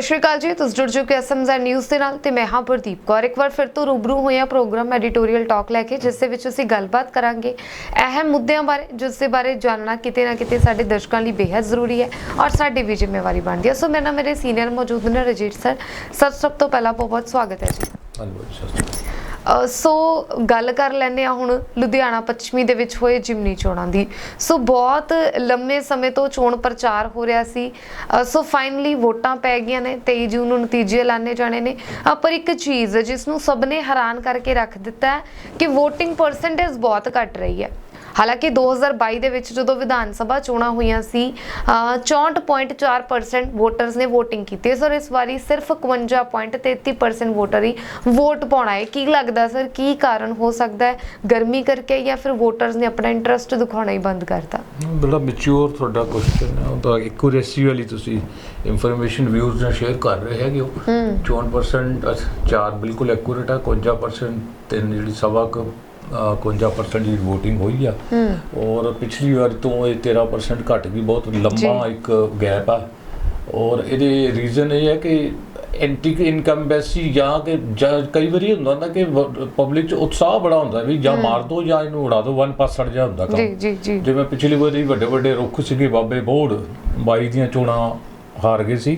ਸਤਿ ਸ਼੍ਰੀ ਅਕਾਲ ਜੀ। ਤੁਸੀਂ ਜੁੜ ਚੁੱਕੇ ਐਸਐਮਜ਼ੈਡ ਨਿਊਜ਼ ਦੇ ਨਾਲ ਤੇ ਮੈਂ ਹਾਂ ਪ੍ਰਦੀਪ ਕੌਰ। ਇੱਕ ਵਾਰ ਫਿਰ ਤੋਂ ਰੂਬਰੂ ਹੋਇਆ ਪ੍ਰੋਗਰਾਮ ਐਡੀਟੋਰੀਅਲ ਟਾਕ ਲੈ ਕੇ, ਜਿਸ ਦੇ ਵਿੱਚ ਅਸੀਂ ਗੱਲਬਾਤ ਕਰਾਂਗੇ ਅਹਿਮ ਮੁੱਦਿਆਂ ਬਾਰੇ, ਜਿਸ ਦੇ ਬਾਰੇ ਜਾਣਨਾ ਕਿਤੇ ਨਾ ਕਿਤੇ ਸਾਡੇ ਦਰਸ਼ਕਾਂ ਲਈ ਬੇहद ਜ਼ਰੂਰੀ ਹੈ ਔਰ ਸਾਡੀ ਵੀ ਜ਼ਿੰਮੇਵਾਰੀ ਬਣਦੀ ਹੈ। ਸੋ ਮੇਰੇ ਨਾਲ ਮੇਰੇ ਸੀਨੀਅਰ ਮੌਜੂਦ ਨੇ ਰਜੀਤ ਸਰ ਸਰ, ਸਭ ਤੋਂ ਪਹਿਲਾਂ ਬਹੁਤ ਬਹੁਤ ਸਵਾਗਤ ਹੈ ਜੀ। ਧੰਨਵਾਦ ਸਤਿ ਸੋ ਗੱਲ ਕਰ ਲੈਂਦੇ ਆ ਹੁਣ ਲੁਧਿਆਣਾ ਪੱਛਮੀ ਦੇ ਵਿੱਚ ਹੋਏ ਜਿਮਨੀ ਚੋਣਾਂ ਦੀ। ਸੋ ਬਹੁਤ ਲੰਮੇ ਸਮੇਂ ਤੋਂ ਚੋਣ ਪ੍ਰਚਾਰ ਹੋ ਰਿਹਾ ਸੀ। ਸੋ ਫਾਈਨਲੀ ਵੋਟਾਂ ਪੈ ਗਈਆਂ ਨੇ 23 ਜੂਨ ਨੂੰ ਨਤੀਜੇ ਐਲਾਨੇ ਜਾਣੇ ਨੇ। ਪਰ ਇੱਕ ਚੀਜ਼ ਜਿਸ ਨੂੰ ਸਭ ਨੇ ਹੈਰਾਨ ਕਰਕੇ ਰੱਖ ਦਿੱਤਾ ਹੈ ਕਿ VOTING ਪਰਸੈਂਟੇਜ ਬਹੁਤ ਘਟ ਰਹੀ ਹੈ। ਹਾਲਾਂਕਿ 2022 ਦੇ ਵਿੱਚ ਜਦੋਂ ਵਿਧਾਨ ਸਭਾ ਚੋਣਾਂ ਹੋਈਆਂ ਸੀ ਅ, 64.4% ਵੋਟਰਸ ਨੇ VOTING ਕੀਤੀ ਸਰ ਇਸ ਵਾਰੀ ਸਿਰਫ 51.33% ਵੋਟਰ ਹੀ ਵੋਟ ਪਾਉਣਾ ਹੈ। ਕੀ ਲੱਗਦਾ ਸਰ ਕੀ ਕਾਰਨ ਹੋ ਸਕਦਾ ਹੈ? ਗਰਮੀ ਕਰਕੇ ਜਾਂ ਫਿਰ ਵੋਟਰਸ ਨੇ ਆਪਣਾ ਇੰਟਰਸਟ ਦਿਖਾਉਣਾ ਹੀ ਬੰਦ ਕਰਤਾ? ਬੜਾ ਮੈਚੁਰ ਤੁਹਾਡਾ ਕੁਐਸਚਨ ਹੈ। ਉਹ ਤਾਂ ਐਕੂਰੇਸੀ ਵਾਲੀ ਤੁਸੀਂ ਇਨਫੋਰਮੇਸ਼ਨ ਵਿਊਜ਼ ਨਾਲ ਸ਼ੇਅਰ ਕਰ ਰਹੇ ਹੈਗੇ ਹੋ। 54% ਅੱਛਾ, ਚਾਰ ਬਿਲਕੁਲ ਐਕੂਰੇਟ ਹੈ 51% ਤਿੰਨ ਜਿਹੜੀ ਸਵਾ ਕੁ, 51% ਦੀ VOTING ਹੋਈ ਆ। ਔਰ ਪਿਛਲੀ ਵਾਰ ਤੋਂ ਇਹ 13% ਘਟ ਗਈ ਬਹੁਤ ਲੰਮਾ ਇੱਕ ਗੈਪ ਆ। ਔਰ ਇਹਦੇ ਰੀਜ਼ਨ ਇਹ ਹੈ ਕਿ ਐਂਟੀ ਇਨਕੰਬੈਂਸੀ ਜਾਂ ਕਿ ਕਈ ਵਾਰੀ ਹੁੰਦਾ ਨਾ ਕਿ ਪਬਲਿਕ ਚ ਉਤਸ਼ਾਹ ਬੜਾ ਹੁੰਦਾ ਵੀ ਜਾਂ ਮਾਰ ਦੋ ਜਾਂ ਇਹਨੂੰ ਉਡਾ ਦੋ ਵਨ ਪਾਸ ਸੜ ਜਾ ਹੁੰਦਾ ਕੰਮ। ਜੀ ਜੀ ਜੀ। ਜਿਵੇਂ ਪਿਛਲੀ ਵਾਰੀ ਵੱਡੇ ਵੱਡੇ ਰੁੱਖ ਸੀਗੇ ਬਾਬੇ ਬੋੜ ਬਾਈ ਦੀਆਂ ਚੋਣਾਂ ਹਾਰ ਗਏ ਸੀ।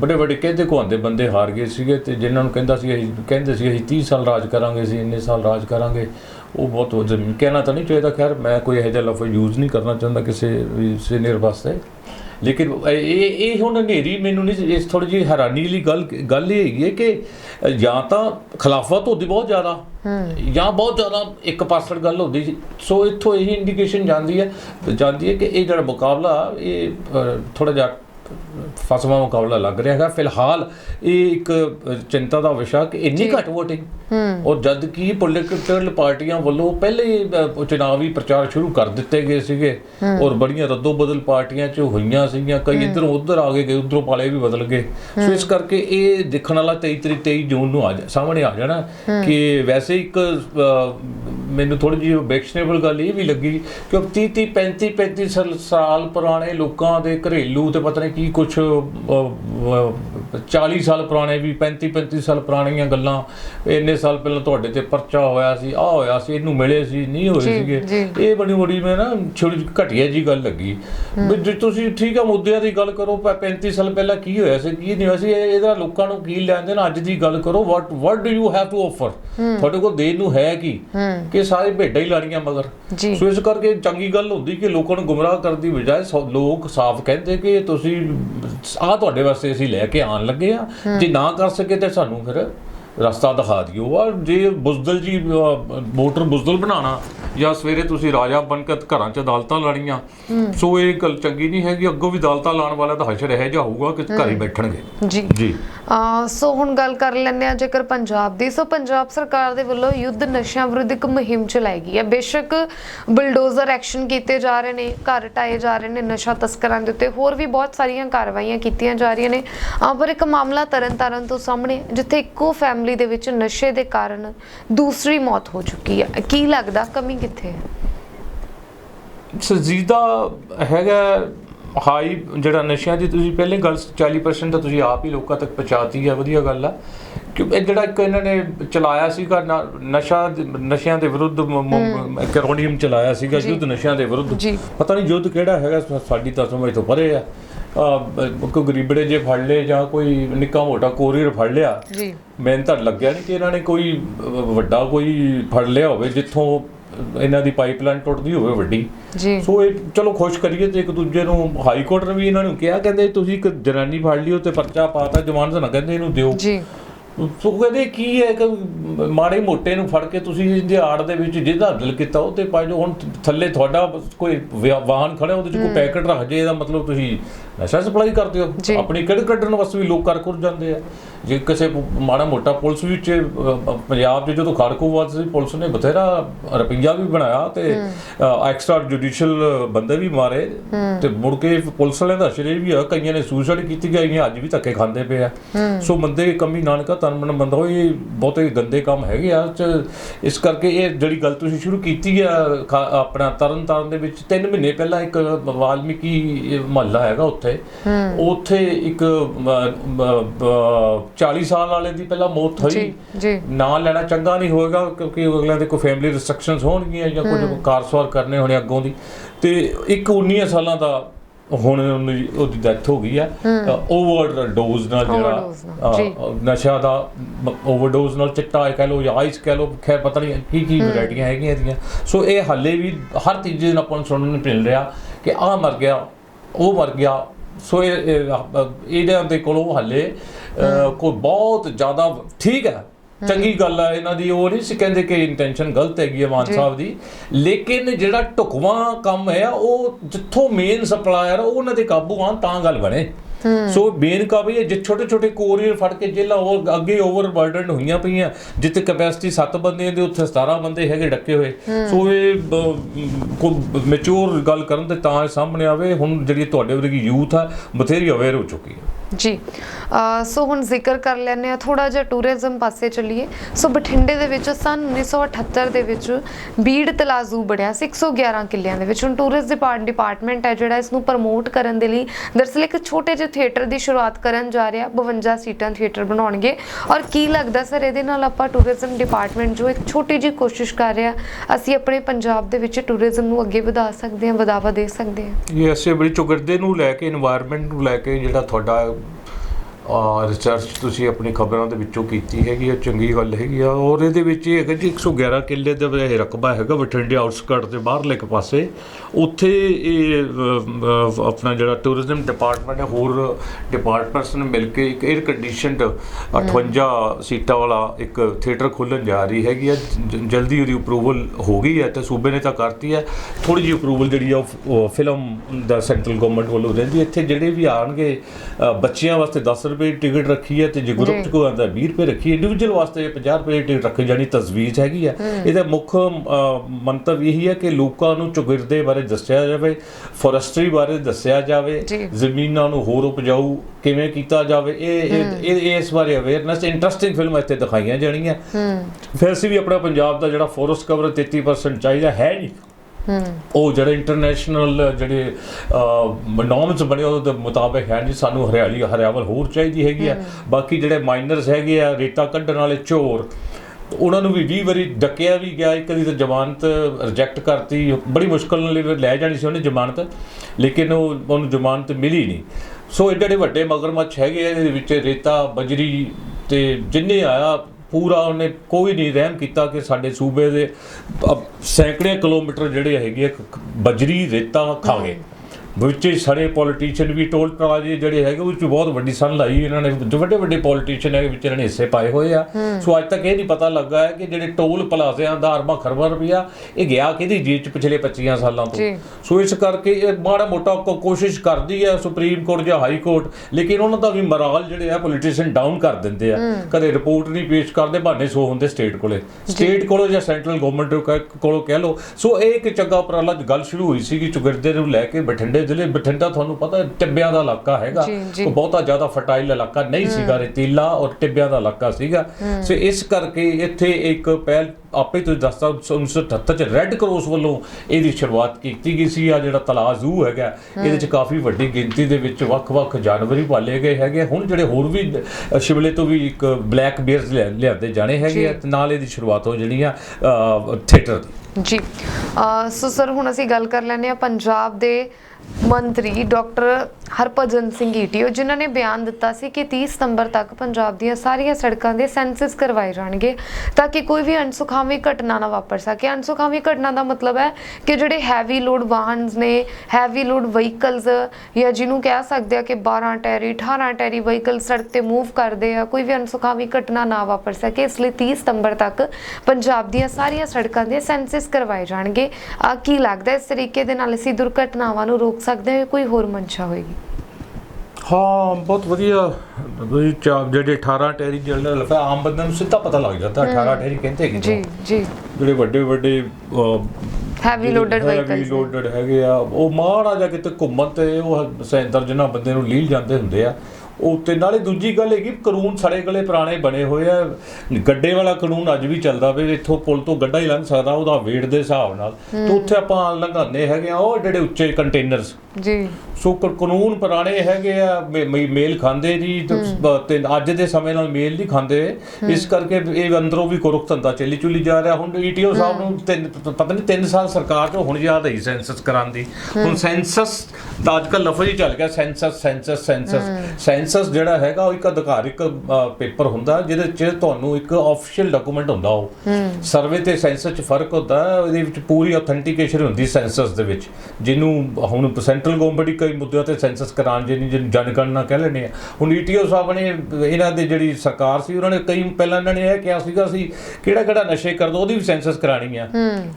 ਵੱਡੇ ਵੱਡੇ ਕਹਿੰਦੇ ਕੁਹਾਂਦੇ ਬੰਦੇ ਹਾਰ ਗਏ ਸੀਗੇ ਤੇ ਜਿਨ੍ਹਾਂ ਨੂੰ ਕਹਿੰਦਾ ਸੀ ਅਸੀਂ ਕਹਿੰਦੇ ਸੀ ਅਸੀਂ 30 ਸਾਲ ਰਾਜ ਕਰਾਂਗੇ ਸੀ ਇੰਨੇ ਸਾਲ ਰਾਜ ਕਰਾਂਗੇ। ਉਹ ਬਹੁਤ ਉਹ ਜ਼ਮੀਨ ਕਹਿਣਾ ਤਾਂ ਨਹੀਂ ਚਾਹੀਦਾ ਖੈਰ ਮੈਂ ਕੋਈ ਇਹੋ ਜਿਹਾ ਲਫ਼ਜ਼ ਯੂਜ਼ ਨਹੀਂ ਕਰਨਾ ਚਾਹੁੰਦਾ ਕਿਸੇ ਵੀ ਸੀਨੀਅਰ ਵਾਸਤੇ। ਲੇਕਿਨ ਇਹ ਇਹ ਹੁਣ ਹਨੇਰੀ ਮੈਨੂੰ ਨਹੀਂ ਇਸ ਥੋੜੀ ਜਿਹੀ ਹੈਰਾਨੀ ਵਾਲੀ ਗੱਲ ਗੱਲ ਇਹ ਹੈਗੀ ਹੈ ਕਿ ਜਾਂ ਤਾਂ ਖਿਲਾਫਤ ਹੁੰਦੀ ਬਹੁਤ ਜ਼ਿਆਦਾ ਜਾਂ ਬਹੁਤ ਜ਼ਿਆਦਾ 1% ਗੱਲ ਹੁੰਦੀ ਸੀ। ਸੋ ਇੱਥੋਂ ਇਹੀ ਇੰਡੀਕੇਸ਼ਨ ਜਾਂਦੀ ਹੈ ਜਾਂਦੀ ਹੈ ਕਿ ਇਹ ਜਿਹੜਾ ਮੁਕਾਬਲਾ ਇਹ ਥੋੜਾ ਜਿਹਾ ਫਸਵਾ ਮੁਕਾਬਲਾ ਲੱਗ ਰਿਹਾ ਹੈਗਾ। ਫਿਲਹਾਲ ਇਹ ਇੱਕ ਚਿੰਤਾ ਦਾ ਵਿਸ਼ਾ ਕਿ ਇੰਨੀ ਘੱਟ VOTING ਔਰ ਜਦ ਕਿ ਪੋਲੀਟੀਕਲ ਪਾਰਟੀਆਂ ਵੱਲੋਂ ਪਹਿਲੇ ਚੁਣਾਵੀ ਪ੍ਰਚਾਰ ਸ਼ੁਰੂ ਕਰ ਦਿੱਤੇ ਗਏ ਸੀਗੇ। ਔਰ ਬੜੀਆਂ ਰੱਦੋ ਬਦਲ ਪਾਰਟੀਆਂ 'ਚ ਹੋਈਆਂ ਸੀਗੀਆਂ। ਕਈ ਇੱਧਰੋਂ ਉੱਧਰ ਆ ਗਏ ਉੱਧਰੋਂ ਪਾਲੇ ਵੀ ਬਦਲ ਗਏ। ਸੋ ਇਸ ਕਰਕੇ ਇਹ ਦੇਖਣ ਵਾਲਾ 23 ਤਰੀਕ 23 ਜੂਨ ਨੂੰ ਆ ਜਾ ਸਾਹਮਣੇ ਆ ਜਾਣਾ ਕਿ ਵੈਸੇ ਇੱਕ ਮੈਨੂੰ ਥੋੜੀ ਜਿਹੀ ਓਬਜੈਕਸ਼ਨੇਬਲ ਗੱਲ ਇਹ ਵੀ ਲੱਗੀ ਕਿ 30 30 35 35 ਸਾਲ- ਸਾਲ ਪੁਰਾਣੇ ਲੋਕਾਂ ਦੇ ਘਰੇਲੂ ਤੇ ਪਤਾ ਨਹੀਂ ਕੀ ਕੁਝ 40 ਸਾਲ ਪੁਰਾਣੇ ਵੀ 35 35 ਸਾਲ ਪੁਰਾਣੀਆਂ ਗੱਲਾਂ ਇੰਨੇ ਸਾਲ ਪਹਿਲਾਂ ਤੁਹਾਡੇ ਤੇ ਪਰਚਾ ਹੋਇਆ ਸੀ ਆ ਹੋਇਆ ਸੀ ਇਹਨੂੰ ਮਿਲੇ ਸੀ ਨਹੀਂ ਹੋਏ ਸੀਗੇ। ਇਹ ਬੜੀ ਬੜੀ ਮੈਂ ਨਾ ਛੋਟੀ ਘਟੀਆ ਜੀ ਗੱਲ ਲੱਗੀ। ਵੀ ਜੇ ਤੁਸੀਂ ਠੀਕ ਆ ਮੁੱਦਿਆਂ ਦੀ ਗੱਲ ਕਰੋ ਪ- 35 ਸਾਲ ਪਹਿਲਾਂ ਕੀ ਹੋਇਆ ਸੀ ਕੀ ਨਹੀਂ ਹੋਇਆ ਸੀ ਇਹ- ਇਹਦਾ ਲੋਕਾਂ ਨੂੰ ਕੀ ਲੈਣ ਦੇਣ ਅੱਜ ਦੀ ਗੱਲ ਕਰੋ what what do you have to offer ਤੁਹਾਡੇ ਕੋਲ ਦੇਣ ਨੂੰ ਹੈ ਕੀ? ਕਿ ਸਾਰੇ ਭੇਡਾਂ ਹੀ ਲਾਣੀਆਂ ਮਗਰ। ਸੋ ਇਸ ਕਰਕੇ ਚੰਗੀ ਗੱਲ ਹੁੰਦੀ ਕਿ ਲੋਕਾਂ ਨੂੰ ਗੁੰਮਰਾਹ ਕਰਨ ਦੀ ਬਜਾਏ ਲੋਕ ਸਾਫ਼ ਕਹਿੰਦੇ ਕਿ ਤੁਸੀਂ ਆਹ ਤੁਹਾਡੇ ਵਾਸਤੇ ਅਸੀਂ ਲੈ ਕੇ ਆਣ ਲੱਗੇ ਆ। ਜੇ ਨਾ ਕਰ ਸਕੇ ਤੇ ਸਾਨੂੰ ਫਿਰ ਰਸਤਾ ਦਿਖਾ ਦਿਓ ਆ ਜੇ ਬੁਜ਼ਦਲ ਜੀ ਵੋਟਰ ਬੁਜ਼ਦਲ ਬਣਾਉਣਾ ਜਾਂ ਸਵੇਰੇ ਤੁਸੀਂ ਰਾਜਾ ਬਣ ਕੇ ਘਰਾਂ 'ਚ ਅਦਾਲਤਾਂ ਲੜੀਆਂ ਸੋ ਇਹ ਗੱਲ ਚੰਗੀ ਨਹੀਂ ਹੈਗੀ। ਅੱਗੋਂ ਵੀ ਅਦਾਲਤਾਂ ਲਾਉਣ ਵਾਲਾ ਤਾਂ ਹਸ਼ਰ ਇਹ ਜਿਹਾ ਹੋਊਗਾ ਕਿ ਘਰ ਬੈਠਣਗੇ। ਜੀ। ਜੀ। ਸੋ ਹੁਣ ਗੱਲ ਕਰ ਲੈਂਦੇ ਆ ਜੇਕਰ ਪੰਜਾਬ ਦੀ। ਸੋ ਪੰਜਾਬ ਸਰਕਾਰ ਦੇ ਵੱਲੋਂ ਯੁੱਧ ਨਸ਼ਿਆਂ ਵਿਰੁੱਧ ਇੱਕ ਮੁਹਿੰਮ ਚਲਾਈ ਗਈ ਹੈ। ਬੇਸ਼ੱਕ ਬੁਲਡੋਜ਼ਰ ਐਕਸ਼ਨ ਕੀਤੇ ਜਾ ਰਹੇ ਨੇ ਘਰ ਢਾਏ ਜਾ ਰਹੇ ਨੇ ਨਸ਼ਾ ਤਸਕਰਾਂ ਦੇ ਉੱਤੇ ਹੋਰ ਵੀ ਬਹੁਤ ਸਾਰੀਆਂ ਕਾਰਵਾਈਆਂ ਕੀਤੀਆਂ ਜਾ ਰਹੀਆਂ ਨੇ। ਪਰ ਇੱਕ ਮਾਮਲਾ ਤਰਨਤਾਰਨ ਤੋਂ ਸਾਹਮਣੇ ਜਿੱਥੇ ਇੱਕੋ ਫੈਮਿਲੀ ਦੇ ਵਿੱਚ ਨਸ਼ੇ ਦੇ ਕਾਰਨ ਦੂਸਰੀ ਮੌਤ ਹੋ ਚੁੱਕੀ ਹੈ। ਕੀ ਲੱਗਦਾ ਕਮੀ ਕਿੱਥੇ ਹੈ? ਸੰਜੀਦਾ ਹੈਗਾ ਹਾਈ ਜਿਹੜਾ ਨਸ਼ਿਆਂ ਦੀ ਤੁਸੀਂ ਪਹਿਲੇ ਗੱਲ 40% ਤਾਂ ਤੁਸੀਂ ਆਪ ਹੀ ਲੋਕਾਂ ਤੱਕ ਪਹੁੰਚਾਤੀ ਹੈ ਵਧੀਆ ਗੱਲ ਆ। ਕਿ ਇਹ ਜਿਹੜਾ ਇੱਕ ਇਹਨਾਂ ਨੇ ਚਲਾਇਆ ਸੀਗਾ ਨਸ਼ਾ ਨਸ਼ਿਆਂ ਦੇ ਵਿਰੁੱਧ ਕਰੋਨੀਅਮ ਚਲਾਇਆ ਸੀਗਾ। ਯੁੱਧ ਨਸ਼ਿਆਂ ਦੇ ਵਿਰੁੱਧ। ਪਤਾ ਨਹੀਂ ਯੁੱਧ ਕਿਹੜਾ ਹੈਗਾ ਸਾਡੀ ਤਾਂ ਸਮਝ ਤੋਂ ਪਰੇ ਆ। ਆ ਕੋਈ ਗਰੀਬੜੇ ਜੇ ਫੜ ਲਏ ਜਾਂ ਕੋਈ ਨਿੱਕਾ ਮੋਟਾ ਕੋਰੀਅਰ ਫੜ ਲਿਆ ਜੀ। ਮੈਨੂੰ ਤਾਂ ਲੱਗਿਆ ਨਹੀਂ ਕਿ ਇਹਨਾਂ ਨੇ ਕੋਈ ਵੱਡਾ ਕੋਈ ਫੜ ਲਿਆ ਹੋਵੇ ਜਿੱਥੋਂ ਇਹਨਾਂ ਦੀ ਪਾਈਪਲਾਈਨ ਟੁੱਟਦੀ ਹੋਵੇ ਵੱਡੀ। ਜੀ। ਸੋ ਇਹ ਚਲੋ ਖੁਸ਼ ਕਰੀਏ ਤੇ ਇੱਕ ਦੂਜੇ ਨੂੰ ਹਾਈ ਕੋਰਟ ਨੇ ਵੀ ਇਹਨਾਂ ਨੂੰ ਕਿਹਾ ਕਹਿੰਦੇ ਤੁਸੀਂ ਇੱਕ ਜਨਾਨੀ ਫੜ ਲਿਓ ਤੇ ਪਰਚਾ ਪਾਤਾ ਜਮਾਨਤ ਨਾ ਕਹਿੰਦੇ ਇਹਨੂੰ ਦਿਓ। ਜੀ। ਸੋ ਕਹਿੰਦੇ ਕੀ ਹੈ ਕਿ ਮਾੜੇ ਮੋਟੇ ਨੂੰ ਫੜ ਕੇ ਤੁਸੀਂ ਇਹਦੇ ਆੜ ਦੇ ਵਿੱਚ ਜਿਹਦਾ ਦਿਲ ਕੀਤਾ ਉਹ ਤੇ ਪਾ ਜੋ ਹੁਣ ਥੱਲੇ ਤੁਹਾਡਾ ਕੋਈ ਵਾਹਨ ਖੜਾ ਉਹਦੇ ਚ ਕੋਈ ਪੈਕੇਟ ਰੱਖ ਜੇ ਇਹਦਾ ਮਤਲਬ ਤੁਸੀਂ ਨਸ਼ਾ ਸਪਲਾਈ ਕਰਦੇ। ਹੋ। ਆਪਣੀ ਕਿਹੜ ਕੱਢਣ ਵਾਸਤੇ ਵੀ ਲੋਕ ਕਰ ਕਰ ਜਾਂਦੇ ਆ? ਜੇ ਕਿਸੇ ਮਾੜਾ ਮੋਟਾ ਪੁਲਿਸ ਵਿੱਚ ਪੰਜਾਬ 'ਚ ਜਦੋਂ ਖਾੜਕੂਵਾਦ ਸੀ ਪੁਲਿਸ ਨੇ ਬਥੇਰਾ ਰੁਪਈਆ ਵੀ ਬਣਾਇਆ ਤੇ ਐਕਸਟਰਾ ਜੁਡੀਸ਼ੀਅਲ ਬੰਦੇ ਵੀ ਮਾਰੇ ਤੇ ਮੁੜ ਕੇ ਪੁਲਿਸ ਵਾਲਿਆਂ ਦਾ ਸ਼ਰੀਰ ਵੀ ਆ ਕਈਆਂ ਨੇ ਸੁਸਾਈਡ ਕੀਤੀ ਗਈਆਂ ਅੱਜ ਵੀ ਧੱਕੇ ਖਾਂਦੇ ਪਏ ਆ। ਸੋ ਬੰਦੇ ਕਮੀ ਨਾਨਕਾ ਅਨਮਨ ਬੰਦਾ ਇਹ ਬਹੁਤੇ ਗੰਦੇ ਕੰਮ ਹੈਗੇ ਆ ਚ ਇਸ ਕਰਕੇ ਇਹ ਜਿਹੜੀ ਗੱਲ ਤੁਸੀਂ ਸ਼ੁਰੂ ਕੀਤੀ ਆ ਆਪਣਾ ਤਰਨ ਤਾਰਨ ਦੇ ਵਿੱਚ 3 ਮਹੀਨੇ ਪਹਿਲਾਂ ਇੱਕ ਵਾਲਮੀਕੀ ਮਹੱਲਾ ਹੈਗਾ ਉੱਥੇ। ਉੱਥੇ ਇੱਕ ਮ- ਮ- ਬ- 40 ਸਾਲ ਵਾਲੇ ਦੀ ਪਹਿਲਾਂ ਮੌਤ ਹੋਈ। ਨਾਂ ਲੈਣਾ ਚੰਗਾ ਨਹੀਂ ਹੋਏਗਾ ਕਿਉਂਕਿ ਅਗਲਿਆਂ ਦੇ ਕੋਈ ਫੈਮਿਲੀ ਰਿਸਟ੍ਰਿਕਸ਼ਨਸ ਹੋਣਗੀਆਂ ਜਾਂ ਕੁਝ ਕਾਰਸਵਾਰ ਕਰਨੇ ਹੋਣੇ ਅੱਗੋਂ ਦੀ। ਤੇ ਇੱਕ 19 ਸਾਲਾਂ ਦਾ ਹੁਣ ਉਹਨੂੰ- ਉਹਦੀ ਡੈਥ ਹੋ ਗਈ ਆ ਓਵਰ ਡੋਜ਼ ਨਾਲ ਜਿਹੜਾ ਨਸ਼ਾ ਦਾ ਓਵਰਡੋਜ਼ ਨਾਲ ਚਿੱਟਾ ਕਹਿ ਲਓ ਜਾਂ ਆਈਸ ਕਹਿ ਲਓ ਖੈਰ ਪਤਾ ਨਹੀਂ ਕੀ ਕੀ ਵੈਰਾਈਟੀਆਂ ਹੈਗੀਆਂ ਇਹਦੀਆਂ। ਸੋ ਇਹ ਹਾਲੇ ਵੀ ਹਰ ਤੀਜੇ ਦਿਨ ਆਪਾਂ ਨੂੰ ਸੁਣਨ ਨੂੰ ਮਿਲ ਰਿਹਾ ਕਿ ਆਹ ਮਰ ਗਿਆ ਉਹ ਮਰ ਗਿਆ। ਸੋ ਇਹ ਇਹਦੇ ਦੇ ਕੋਲੋਂ ਹਾਲੇ ਕੋਈ ਬਹੁਤ ਜ਼ਿਆਦਾ ਠੀਕ ਹੈ। ਚੰਗੀ ਗੱਲ ਹੈ ਇਹਨਾਂ ਦੀ ਉਹ ਨਹੀਂ ਸੀ ਕਹਿੰਦੇ ਕਿ ਇੰਟੈਂਸ਼ਨ ਗਲਤ ਹੈਗੀ ਹੈ ਮਾਨ। ਸਾਹਿਬ ਦੀ ਲੇਕਿਨ ਜਿਹੜਾ ਢੁਕਵਾਂ ਕੰਮ ਹੈ ਉਹ ਜਿੱਥੋਂ ਮੇਨ ਸਪਲਾਇਰ ਉਹ ਉਹਨਾਂ ਦੇ ਕਾਬੂ ਆਣ ਤਾਂ ਗੱਲ ਬਣੇ ਸੋ ਮੇਨ ਕਾ ਵੀ ਇਹ ਜੇ ਛੋਟੇ ਛੋਟੇ ਕੋਰੀਅਰ ਫੜ ਕੇ ਜੇਲਾ ਉਹ ਅੱਗੇ ਓਵਰਬਰਡਨ ਹੋਈਆਂ ਪਈਆਂ ਜਿੱਥੇ ਕੈਪੈਸਿਟੀ 7 ਬੰਦੇ ਦੇ ਉੱਥੇ 17 ਬੰਦੇ ਹੈਗੇ ਡੱਕੇ ਹੋਏ। ਸੋ ਇਹ ਕੋ ਮੈਚੁਰ ਗੱਲ ਕਰਨ ਤੇ ਤਾਂ ਸਾਹਮਣੇ ਆਵੇ ਹੁਣ ਜਿਹੜੀ ਤੁਹਾਡੇ ਵਰਗੀ ਯੂਥ ਆ ਬਥੇਰੀ ਅਵੇਅਰ ਹੋ ਚੁੱਕੀ ਹੈ ਜੀ। ਸੋ ਹੁਣ ਜ਼ਿਕਰ ਕਰ ਲੈਂਦੇ ਆ ਥੋੜਾ ਜਿਹਾ ਟੂਰਿਜ਼ਮ ਪਾਸੇ ਚੱਲੀਏ। ਸੋ ਬਠਿੰਡੇ ਦੇ ਵਿੱਚ ਸਨ 1978 ਦੇ ਵਿੱਚ ਬੀੜ ਤਲਾਜ਼ੂ ਬਣਿਆ ਸੀ 111 ਕਿੱਲਿਆਂ ਦੇ ਵਿੱਚ। ਹੁਣ ਟੂਰਿਜ਼ਮ ਡਿਪਾਰਟਮੈਂਟ ਹੈ ਜਿਹੜਾ ਇਸ ਨੂੰ ਪ੍ਰਮੋਟ ਕਰਨ ਦੇ ਲਈ ਦਰਅਸਲ ਇੱਕ ਛੋਟੇ ਜਿਹੇ ਥੀਏਟਰ ਦੀ ਸ਼ੁਰੂਆਤ ਕਰਨ ਜਾ ਰਿਹਾ 52 ਸੀਟਾਂ ਥੀਏਟਰ ਬਣਾਉਣਗੇ। ਔਰ ਕੀ ਲੱਗਦਾ ਸਰ, ਇਹਦੇ ਨਾਲ ਆਪਾਂ ਟੂਰਿਜ਼ਮ ਡਿਪਾਰਟਮੈਂਟ ਜੋ ਇੱਕ ਛੋਟੀ ਜੀ ਕੋਸ਼ਿਸ਼ ਕਰ ਰਿਹਾ, ਅਸੀਂ ਆਪਣੇ ਪੰਜਾਬ ਦੇ ਵਿੱਚ ਟੂਰਿਜ਼ਮ ਨੂੰ ਅੱਗੇ ਵਧਾ ਸਕਦੇ ਹਾਂ, ਵਧਾਵਾ ਦੇ ਸਕਦੇ ਹਾਂ? ਯੈਸ ਇਹ ਬੜੀ ਚੁਗਰਦੇ ਨੂੰ ਲੈ ਕੇ এনवायरमेंट ਨੂੰ ਲੈ ਕੇ ਜਿਹੜਾ ਤੁਹਾਡਾ ਰਿਸਰਚ ਤੁਸੀਂ ਆਪਣੀ ਖਬਰਾਂ ਦੇ ਵਿੱਚੋਂ ਕੀਤੀ ਹੈਗੀ ਆ, ਚੰਗੀ ਗੱਲ ਹੈਗੀ ਆ, ਔਰ ਇਹਦੇ ਵਿੱਚ ਇਹ ਹੈਗਾ ਜੀ 111 ਕਿੱਲੇ ਦਾ ਇਹ ਰਕਬਾ ਹੈਗਾ ਬਠਿੰਡੇ ਆਊਟਸਕਟ ਦੇ ਬਾਹਰਲੇ ਇੱਕ ਪਾਸੇ। ਉੱਥੇ ਇਹ ਆਪਣਾ ਜਿਹੜਾ ਟੂਰਿਜ਼ਮ ਡਿਪਾਰਟਮੈਂਟ ਹੈ, ਹੋਰ ਡਿਪਾਰਟਮੈਂਟਸ ਨੇ ਮਿਲ ਕੇ ਇੱਕ 에ਅਰ ਕੰਡੀਸ਼ਨਡ 58 ਸੀਟਾਂ ਵਾਲਾ ਇੱਕ ਥੀਏਟਰ ਖੋਲ੍ਹਣ ਜਾ ਰਹੀ ਹੈਗੀ ਆ। ਜ- ਜਲਦੀ ਉਹਦੀ ਅਪਰੂਵਲ ਹੋ ਗਈ ਹੈ ਤੇ ਸੂਬੇ ਨੇ ਤਾਂ ਕਰਤੀ ਹੈ। ਥੋੜੀ ਜਿਹੀ ਅਪਰੂਵਲ ਜਿਹੜੀ ਆ, ਉਹ- ਫਿਲਮ ਦਾ ਸੈਂਟਰਲ ਗਵਰਨਮੈਂਟ ਵੱਲੋਂ ਰਹਿੰਦੀ ਇੱਥੇ ਜਿਹੜੇ ਵੀ ਆਣਗੇ ਬੱਚਿਆਂ ਵਾਸਤੇ 10 ਰੁਪਏ ਟਿਕਟ ਰੱਖੀ ਹੈ ਤੇ ਜੇ ਗਰੁੱਪ। ਚ ਕੋਈ ਆਂਦਾ 20 ਰੁਪਏ ਰੱਖੀ ਇੰਡੀਵਿਜੂਅਲ ਵਾਸਤੇ 50 ਰੁਪਏ ਟਿਕਟ ਰੱਖੀ ਜਾਣੀ ਤਜਵੀਜ਼ ਹੈਗੀ ਆ ਇਹਦਾ ਮੁੱਖ ਮੰਤਵ ਇਹੀ ਹੈ ਕਿ ਲੋਕਾਂ ਨੂੰ ਚੁਗਿਰਦੇ ਬਾਰੇ ਦੱਸਿਆ ਜਾਵੇ ਫੋਰੈਸਟਰੀ ਬਾਰੇ ਦੱਸਿਆ ਜਾਵੇ। ਜ਼ਮੀਨਾਂ ਨੂੰ ਹੋਰ ਉਪਜਾਊ ਕਿਵੇਂ ਕੀਤਾ ਜਾਵੇ ਇਹ ਇਹ- ਇਸ ਬਾਰੇ ਅਵੇਅਰਨੈਸ ਇੰਟਰਸਟਿੰਗ ਫਿਲਮ ਇੱਥੇ ਦਿਖਾਈਆਂ ਜਾਣੀਆਂ। ਵੈਸੇ ਵੀ ਆਪਣਾ ਪੰਜਾਬ ਦਾ ਜਿਹੜਾ ਫੋਰੈਸਟ ਕਵਰ 33% ਚਾਹੀਦਾ ਹੈ ਨਹੀਂ। ਉਹ ਜਿਹੜੇ ਇੰਟਰਨੈਸ਼ਨਲ ਜਿਹੜੇ ਨੋਰਮਸ ਬਣੇ ਉਹਦੇ ਮੁਤਾਬਕ ਹੈ ਜੀ ਸਾਨੂੰ ਹਰਿਆਲੀ, ਹਰਿਆਵਲ ਹੋਰ ਚਾਹੀਦੀ ਹੈਗੀ ਆ ਬਾਕੀ ਜਿਹੜੇ ਮਾਈਨਰਸ ਹੈਗੇ ਆ, ਰੇਤਾ ਕੱਢਣ ਵਾਲੇ ਚੋਰ, ਉਹਨਾਂ ਨੂੰ ਵੀ 20 ਵਾਰੀ ਡੱਕਿਆ ਵੀ ਗਿਆ। ਇੱਕ ਦੀ ਤਾਂ ਜ਼ਮਾਨਤ ਰਿਜੈਕਟ ਕਰਤੀ। ਬੜੀ ਮੁਸ਼ਕਲ ਨਾਲ ਲੈ ਜਾਣੀ ਸੀ ਉਹਨੇ ਜ਼ਮਾਨਤ, ਲੇਕਿਨ ਉਹ, ਉਹਨੂੰ ਜ਼ਮਾਨਤ ਮਿਲੀ ਨਹੀਂ। ਸੋ ਏਡੇ ਵੱਡੇ ਮਗਰਮੱਛ ਹੈਗੇ ਆ, ਇਹਦੇ ਵਿੱਚ ਰੇਤਾ, ਬਜਰੀ ਤੇ ਜਿੰਨੇ ਆਇਆ ਪੂਰਾ ਉਹਨੇ ਕੋਈ ਨਹੀਂ ਰਹਿਮ ਕੀਤਾ ਕਿ ਸਾਡੇ ਸੂਬੇ ਦੇ ਅ, ਸੈਂਕੜੇ ਕਿਲੋਮੀਟਰ ਜਿਹੜੇ ਹੈਗੇ ਆ, ਬਜਰੀ ਰੇਤਾ ਖਾ ਗਏ ਵਿੱਚ ਸਾਰੇ ਪੋਲੀਟੀਸ਼ੀਅਨ ਵੀ ਟੋਲ ਪਲਾਜ਼ੇ ਜਿਹੜੇ ਹੈਗੇ ਉਹ 'ਚ ਬਹੁਤ ਵੱਡੀ ਸਨ ਲਾਈ ਇਹਨਾਂ ਨੇ ਜੋ ਵੱਡੇ ਵੱਡੇ ਪੋਲੀਟੀਸ਼ੀਅਨ ਹੈਗੇ ਵਿੱਚ ਇਹਨਾਂ ਨੇ ਹਿੱਸੇ ਪਾਏ ਹੋਏ ਆ। ਸੋ ਅੱਜ ਤੱਕ ਇਹ ਨਹੀਂ ਪਤਾ ਲੱਗਾ ਹੈ ਕਿ ਜਿਹੜੇ ਟੋਲ ਪਲਾਜ਼ਿਆਂ ਦਾ ਅਰਬਾਂ ਖਰਬਾਂ ਰੁਪਇਆ ਇਹ ਗਿਆ ਕਿਹਦੀ ਜੇਬ 'ਚ ਪਿਛਲੇ 25 ਸਾਲਾਂ ਤੋਂ। ਸੋ ਇਸ ਕਰਕੇ ਇਹ ਮਾੜਾ ਮੋਟਾ ਕੋ- ਕੋਸ਼ਿਸ਼ ਕਰਦੀ ਹੈ ਸੁਪਰੀਮ ਕੋਰਟ ਜਾਂ ਹਾਈ ਕੋਰਟ ਲੇਕਿਨ ਉਹਨਾਂ ਦਾ ਵੀ ਮਰਾਲ ਜਿਹੜੇ ਆ ਪੋਲੀਟੀਸ਼ੀਅਨ ਡਾਊਨ ਕਰ ਦਿੰਦੇ ਆ। ਕਦੇ ਰਿਪੋਰਟ ਨਹੀਂ ਪੇਸ਼ ਕਰਦੇ ਬਹਾਨੇ ਸੋ ਹੁੰਦੇ ਸਟੇਟ ਕੋਲੇ। ਸਟੇਟ ਕੋਲੋਂ ਜਾਂ ਸੈਂਟਰਲ ਗਵਰਨਮੈਂਟ ਕੋਲੋਂ ਕਹਿ ਲਓ। ਸੋ ਇਹ ਇੱਕ ਚੰਗਾ ਉਪਰਾਲਾ ਗੱਲ ਸ਼ੁਰੂ ਹੋਈ ਸੀ ਕਿ ਚੁਗਰਦੇ ਨੂੰ ਲੈ ਕੇ ਬਠਿੰਡੇ ਜ਼ਿਲ੍ਹੇ ਬਠਿੰਡਾ ਤੁਹਾਨੂੰ ਪਤਾ ਟਿੱਬਿਆਂ ਦਾ ਇਲਾਕਾ ਹੈਗਾ। ਉਹ ਬਹੁਤਾ ਜ਼ਿਆਦਾ ਫਰਟਾਈਲ ਇਲਾਕਾ ਨਹੀਂ ਸੀਗਾ ਰੇਤੀਲਾ ਔਰ ਟਿੱਬਿਆਂ ਦਾ ਇਲਾਕਾ ਸੀਗਾ। ਸੋ ਇਸ ਕਰਕੇ ਇੱਥੇ ਇੱਕ ਪਹਿਲ ਆਪੇ ਤੁਸੀਂ ਦੱਸਦਾ 1978 ਚ ਰੈੱਡ ਕਰਾਸ ਵੱਲੋਂ ਇਹਦੀ ਸ਼ੁਰੂਆਤ ਕੀਤੀ ਗਈ ਸੀ। ਆ ਜਿਹੜਾ ਤਲਾਅ ਜ਼ੂ ਹੈਗਾ ਇਹਦੇ ਚ ਕਾਫੀ ਵੱਡੀ ਗਿਣਤੀ ਦੇ ਵਿੱਚ ਵੱਖ-ਵੱਖ ਜਾਨਵਰ ਹੀ ਪਾਲੇ ਗਏ ਹੈਗੇ। ਹੁਣ ਜਿਹੜੇ ਹੋਰ ਵੀ ਸ਼ਿਮਲੇ ਤੋਂ ਵੀ ਇੱਕ ਬਲੈਕ ਬੀਅਰਸ ਲਿਆਂਦੇ ਜਾਣੇ ਹੈਗੇ ਆ ਨਾਲ ਇਹਦੀ ਸ਼ੁਰੂਆਤ ਹੋ ਜਿਹੜੀ ਆ ਥੀਏਟਰ ਦੀ। ਜੀ। ਸੋ ਸਰ ਹੁਣ ਅਸੀਂ ਗੱਲ ਕਰ ਲੈਂਦੇ ਆ ਪੰਜਾਬ ਦੇ ਮੰਤਰੀ ਡਾਕਟਰ ਹਰਭਜਨ ਸਿੰਘ ਈਟੀਓ ਜਿਨ੍ਹਾਂ ਨੇ ਬਿਆਨ ਦਿੱਤਾ ਸੀ ਕਿ 30 ਸਤੰਬਰ ਤੱਕ ਪੰਜਾਬ ਦੀਆਂ ਸਾਰੀਆਂ ਸੜਕਾਂ ਦੇ ਸੈਂਸਸ ਕਰਵਾਏ ਜਾਣਗੇ ਤਾਂ ਕਿ ਕੋਈ ਵੀ ਅਣਸੁਖਾਵੀ ਘਟਨਾ ਨਾ ਵਾਪਰ ਸਕੇ। ਅਣਸੁਖਾਵੀ ਘਟਨਾ ਦਾ ਮਤਲਬ ਹੈ ਕਿ ਜਿਹੜੇ ਹੈਵੀ ਲੋਡ ਵਾਹਨ ਨੇ ਹੈਵੀ ਲੋਡ ਵਹੀਕਲਸ ਜਾਂ ਜਿਹਨੂੰ ਕਹਿ ਸਕਦੇ ਆ ਕਿ 12 ਟੈਰੀ 18 ਟੈਰੀ ਵਹੀਕਲ ਸੜਕ ਤੇ ਮੂਵ ਕਰਦੇ ਆ, ਕੋਈ ਵੀ ਅਣਸੁਖਾਵੀ ਘਟਨਾ ਨਾ ਵਾਪਰ ਸਕੇ। ਇਸ ਲਈ 30 ਸਤੰਬਰ ਤੱਕ ਪੰਜਾਬ ਦੀਆਂ ਸਾਰੀਆਂ ਸੜਕਾਂ ਦੇ ਸੈਂਸਸ ਕਰਵਾਏ ਜਾਣਗੇ। ਆ ਕੀ ਲੱਗਦਾ ਇਸ ਤਰੀਕੇ ਦੇ ਨਾਲ ਅਸੀਂ ਦੁਰਘਟਨਾਵਾਂ ਨੂੰ ਰੋਕ ਸਕਦੇ ਹਾਂ ਜਾਂ ਕੋਈ ਹੋਰ ਮਨਸ਼ਾ ਹੋਏਗੀ? ਹਾਂ ਬਹੁਤ ਵਧੀਆ। ਵੀ ਚਾ- ਜਿਹੜੇ 18 ਟੈਰੀ ਜਨਰਲ ਲਫਾ ਆਮ ਬੰਦੇ ਨੂੰ ਸਿੱਧਾ ਪਤਾ ਲੱਗ ਜਾਂਦਾ 18 ਟੈਰੀ ਕਹਿੰਦੇ ਕਿ ਜੀ ਜੀ। ਜਿਹੜੇ ਵੱਡੇ ਵੱਡੇ heavy loaded heavy vehicles loaded ਹੈਗੇ ਆ ਉਹ ਮਾੜਾ ਜਿਹਾ ਕਿਤੇ ਘੁੰਮਣ ਤੇ ਉਹ ਸ- ਦਰਜਨਾਂ ਬੰਦੇ ਨੂੰ ਲੀਲ ਜਾਂਦੇ ਹੁੰਦੇ ਆ। ਉਹ ਤੇ ਨਾਲੇ ਦੂਜੀ ਗੱਲ ਹੈਗੀ ਕਾਨੂੰਨ ਸੜੇ ਗਲੇ ਪੁਰਾਣੇ ਬਣੇ ਹੋਏ ਆ। ਗੱਡੇ ਵਾਲਾ ਕਾਨੂੰਨ ਅੱਜ ਵੀ ਚੱਲਦਾ ਵੇ ਇੱਥੋਂ ਪੁਲ ਤੋਂ ਗੱਡਾ ਹੀ ਲੰਘ ਸਕਦਾ ਉਹਦਾ weight ਦੇ ਹਿਸਾਬ ਨਾਲ। ਤੇ ਉੱਥੇ ਆਪਾਂ ਲੰਘਾਉਂਦੇ ਹੈਗੇ ਆ ਉਹ ਜਿਹੜੇ ਉੱਚੇ ਕੰਟੇਨਰਸ ਜੀ। ਸੋ ਕਾਨੂੰਨ ਪੁਰਾਣੇ ਹੈਗੇ ਆ ਮੇਲ ਖਾਂਦੇ ਜੀ ਤੇ ਅੱਜ ਦੇ ਸਮੇਂ ਨਾਲ ਮੇਲ ਨਹੀਂ ਖਾਂਦੇ। ਇਸ ਕਰਕੇ ਇਹ ਅੰਦਰੋਂ ਵੀ ਕੁਰਕ ਧੰਦਾ ਚੱਲੀ ਚੁੱਲੀ ਜਾ ਰਿਹਾ। ਹੁਣ ਈਟੀਓ ਸਾਹਿਬ ਨੂੰ ਤਿੰਨ ਪਤਾ ਨਹੀਂ 3 ਸਾਲ ਸਰਕਾਰ ਤੋਂ ਹੁਣ ਯਾਦ ਆਈ ਸੈਂਸਸ ਕਰਾਉਣ ਦੀ। ਹੁਣ ਸੈਂਸਸ ਦਾ ਅੱਜ ਕੱਲ ਲਫ਼ਜ਼ ਹੀ ਚੱਲ ਗਿਆ ਸੈਂਸਸ ਸੈਂਸਸ ਸੈਂਸਸ ਸੈਂਸਸ ਜਿਹੜਾ ਹੈਗਾ ਉਹ ਇੱਕ ਅਧਿਕਾਰਿਕ ਪੇਪਰ ਹੁੰਦਾ ਜਿਹਦੇ ਚ ਤੁਹਾਨੂੰ ਇੱਕ ਆਫੀਸ਼ੀਅਲ ਡਾਕੂਮੈਂਟ ਹੁੰਦਾ ਉਹ। ਸਰਵੇ ਤੇ ਸੈਂਸਸ ਚ ਫ਼ਰਕ ਹੁੰਦਾ ਹੈ, ਇਹਦੇ ਵਿੱਚ ਪੂਰੀ ਆਥੈਂਟੀਕੇਸ਼ਨ ਹੁੰਦੀ ਸੈਂਸਸ ਦੇ ਵਿੱਚ। ਜਿਹਨੂੰ ਹੁਣ ਸੈਂਟਰਲ ਗਵਰਨਮੈਂਟ ਹੀ ਕਈ ਮੁੱਦਿਆਂ ਤੇ ਸੈਂਸਸ ਕਰਾਉਣ ਜਿਹਨੂੰ ਜਨਗਣਨਾ ਕਹਿ ਲੈਂਦੇ ਆ। ਹੁਣ ਈਟੀਓ ਸਾਹਿਬ ਨੇ ਇਹਨਾਂ ਦੇ ਜਿਹੜੀ ਸਰਕਾਰ ਸੀ ਉਹਨਾਂ ਨੇ ਕਈ ਪਹਿਲਾਂ ਇਹਨਾਂ ਨੇ ਇਹ ਕਿਹਾ ਸੀਗਾ ਸੀ ਕਿਹੜਾ ਕਿਹੜਾ ਨਸ਼ੇ ਕਰਦਾ ਉਹਦੀ ਵੀ ਸੈਂਸਸ ਕਰਾਣੀ ਆ।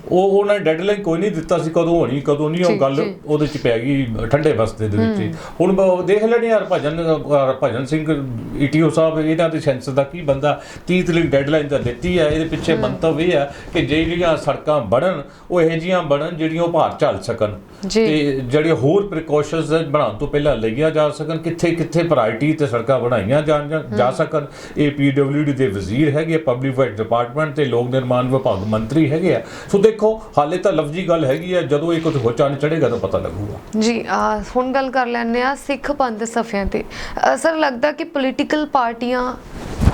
ਉਹ ਉਹਨਾਂ ਨੇ ਡੈਡਲਾਈਨ ਕੋਈ ਨਹੀਂ ਦਿੱਤਾ ਸੀ ਕਦੋਂ ਹੋਣੀ ਕਦੋਂ ਨਹੀਂ ਉਹ ਗੱਲ। ਉਹਦੇ ਚ ਪੈ ਗਈ ਠੰਡੇ ਬਸਤੇ ਦੇ ਵਿੱਚ। ਹੁਣ ਦੇਖ ਲੈਣੇ ਯਾਰ ਭਜਨ ਭਜਨ ਸਿੰਘ ਈਟੀਓ ਸਾਹਿਬ ਇਹਨਾਂ ਦੇ ਸੈਂਸਸ ਦਾ ਕੀ ਬੰਦਾ 30 ਤਰੀਕ ਡੈਡਲਾਈਨ ਤਾਂ ਦਿੱਤੀ ਹੈ ਇਹਦੇ ਪਿੱਛੇ ਮੰਤਵ ਇਹ ਹੈ ਕਿ ਜਿਹੜੀਆਂ ਸੜਕਾਂ ਬਣਨ ਉਹ ਇਹੋ ਜਿਹੀਆਂ ਬਣਨ ਜਿਹੜੀਆਂ ਉਹ ਭਾਰ ਝੱਲ ਸਕਣ। ਤੇ ਜਿਹੜੇ ਹੋਰ ਪ੍ਰੀਕਾਸ਼ਨਸ ਬਣਾਉਣ ਤੋਂ ਪਹਿਲਾਂ ਲਈਆਂ ਜਾ ਸਕਣ ਕਿੱਥੇ ਕਿੱਥੇ ਪ੍ਰਾਇਰਟੀ ਤੇ ਸੜਕਾਂ ਬਣਾਈਆਂ ਜਾਣ ਜਾ- ਜਾ ਸਕਣ ਇਹ ਪੀਡਬਲਯੂਡੀ ਦੇ ਵਜ਼ੀਰ ਹੈਗੇ ਪਬਲਿਕ ਵਰਕ ਡਿਪਾਰਟਮੈਂਟ ਤੇ ਲੋਕ ਨਿਰਮਾਣ ਵਿਭਾਗ ਮੰਤਰੀ ਹੈਗੇ ਆ। ਸੋ ਦੇਖੋ ਹਾਲੇ ਤਾਂ ਲਫ਼ਜ਼ੀ ਗੱਲ ਹੈਗੀ ਆ ਜਦੋਂ ਇਹ ਕੁਝ ਹੋ ਚੰਨ ਚੜੇਗਾ ਤਾਂ ਪਤਾ ਲੱਗੂਗਾ। ਜੀ ਹੁਣ ਗੱਲ ਕਰ ਲੈਂਦੇ ਆ ਸਿੱਖ ਪੰਥ ਸਫਿਆਂ ਤੇ। ਸਰ ਲੱਗਦਾ ਕਿ ਪੋਲੀਟੀਕਲ ਪਾਰਟੀਆਂ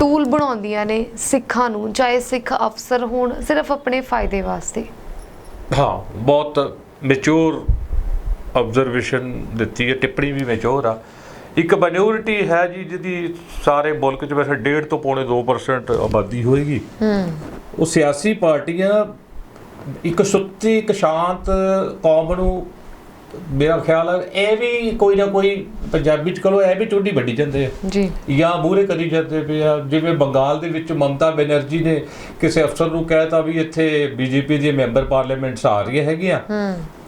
ਟੂਲ ਬਣਾਉਂਦੀਆਂ ਨੇ ਸਿੱਖਾਂ ਨੂੰ ਚਾਹੇ ਸਿੱਖ ਅਫਸਰ ਹੋਣ ਸਿਰਫ ਆਪਣੇ ਫਾਇਦੇ ਵਾਸਤੇ। ਹਾਂ ਬਹੁਤ ਮੈਚੁਰ ਆਬਜ਼ਰਵੇਸ਼ਨ ਦਿੱਤੀ ਹੈ ਟਿੱਪਣੀ ਵੀ ਮੈਚੁਰ ਆ। ਇੱਕ ਮਾਈਨੋਰਿਟੀ ਹੈ ਜੀ ਜਿਹਦੀ ਸਾਰੇ ਮੁਲਕ 'ਚ ਵੈਸੇ 1.5 ਤੋਂ ਪੌਣੇ 2% ਆਬਾਦੀ ਹੋਏਗੀ। ਉਹ ਸਿਆਸੀ ਪਾਰਟੀਆਂ ਇੱਕ ਸੁੱਤੀ ਇੱਕ ਸ਼ਾਂਤ ਕੌਮ ਨੂੰ ਮੇਰਾ ਖਿਆਲ ਹੈ ਇਹ ਵੀ ਕੋਈ ਨਾ ਕੋਈ ਪੰਜਾਬੀ ਚ ਕਹੋ ਇਹ ਵੀ ਚੁੱਡੀ ਵੱਡੀ ਜਾਂਦੇ ਆ। ਜੀ। ਜਾਂ ਮੂਹਰੇ ਕਰੀ ਜਾਂਦੇ ਪਏ ਆ ਜਿਵੇਂ ਬੰਗਾਲ ਦੇ ਵਿੱਚ ਮਮਤਾ ਬੈਨਰਜੀ ਨੇ ਕਿਸੇ ਅਫਸਰ ਨੂੰ ਕਹਿਤਾ ਵੀ ਇੱਥੇ ਬੀਜੇਪੀ ਦੇ ਮੈਂਬਰ ਪਾਰਲੀਮੈਂਟਸ ਆ ਰਹੀਆਂ ਹੈਗੀਆਂ।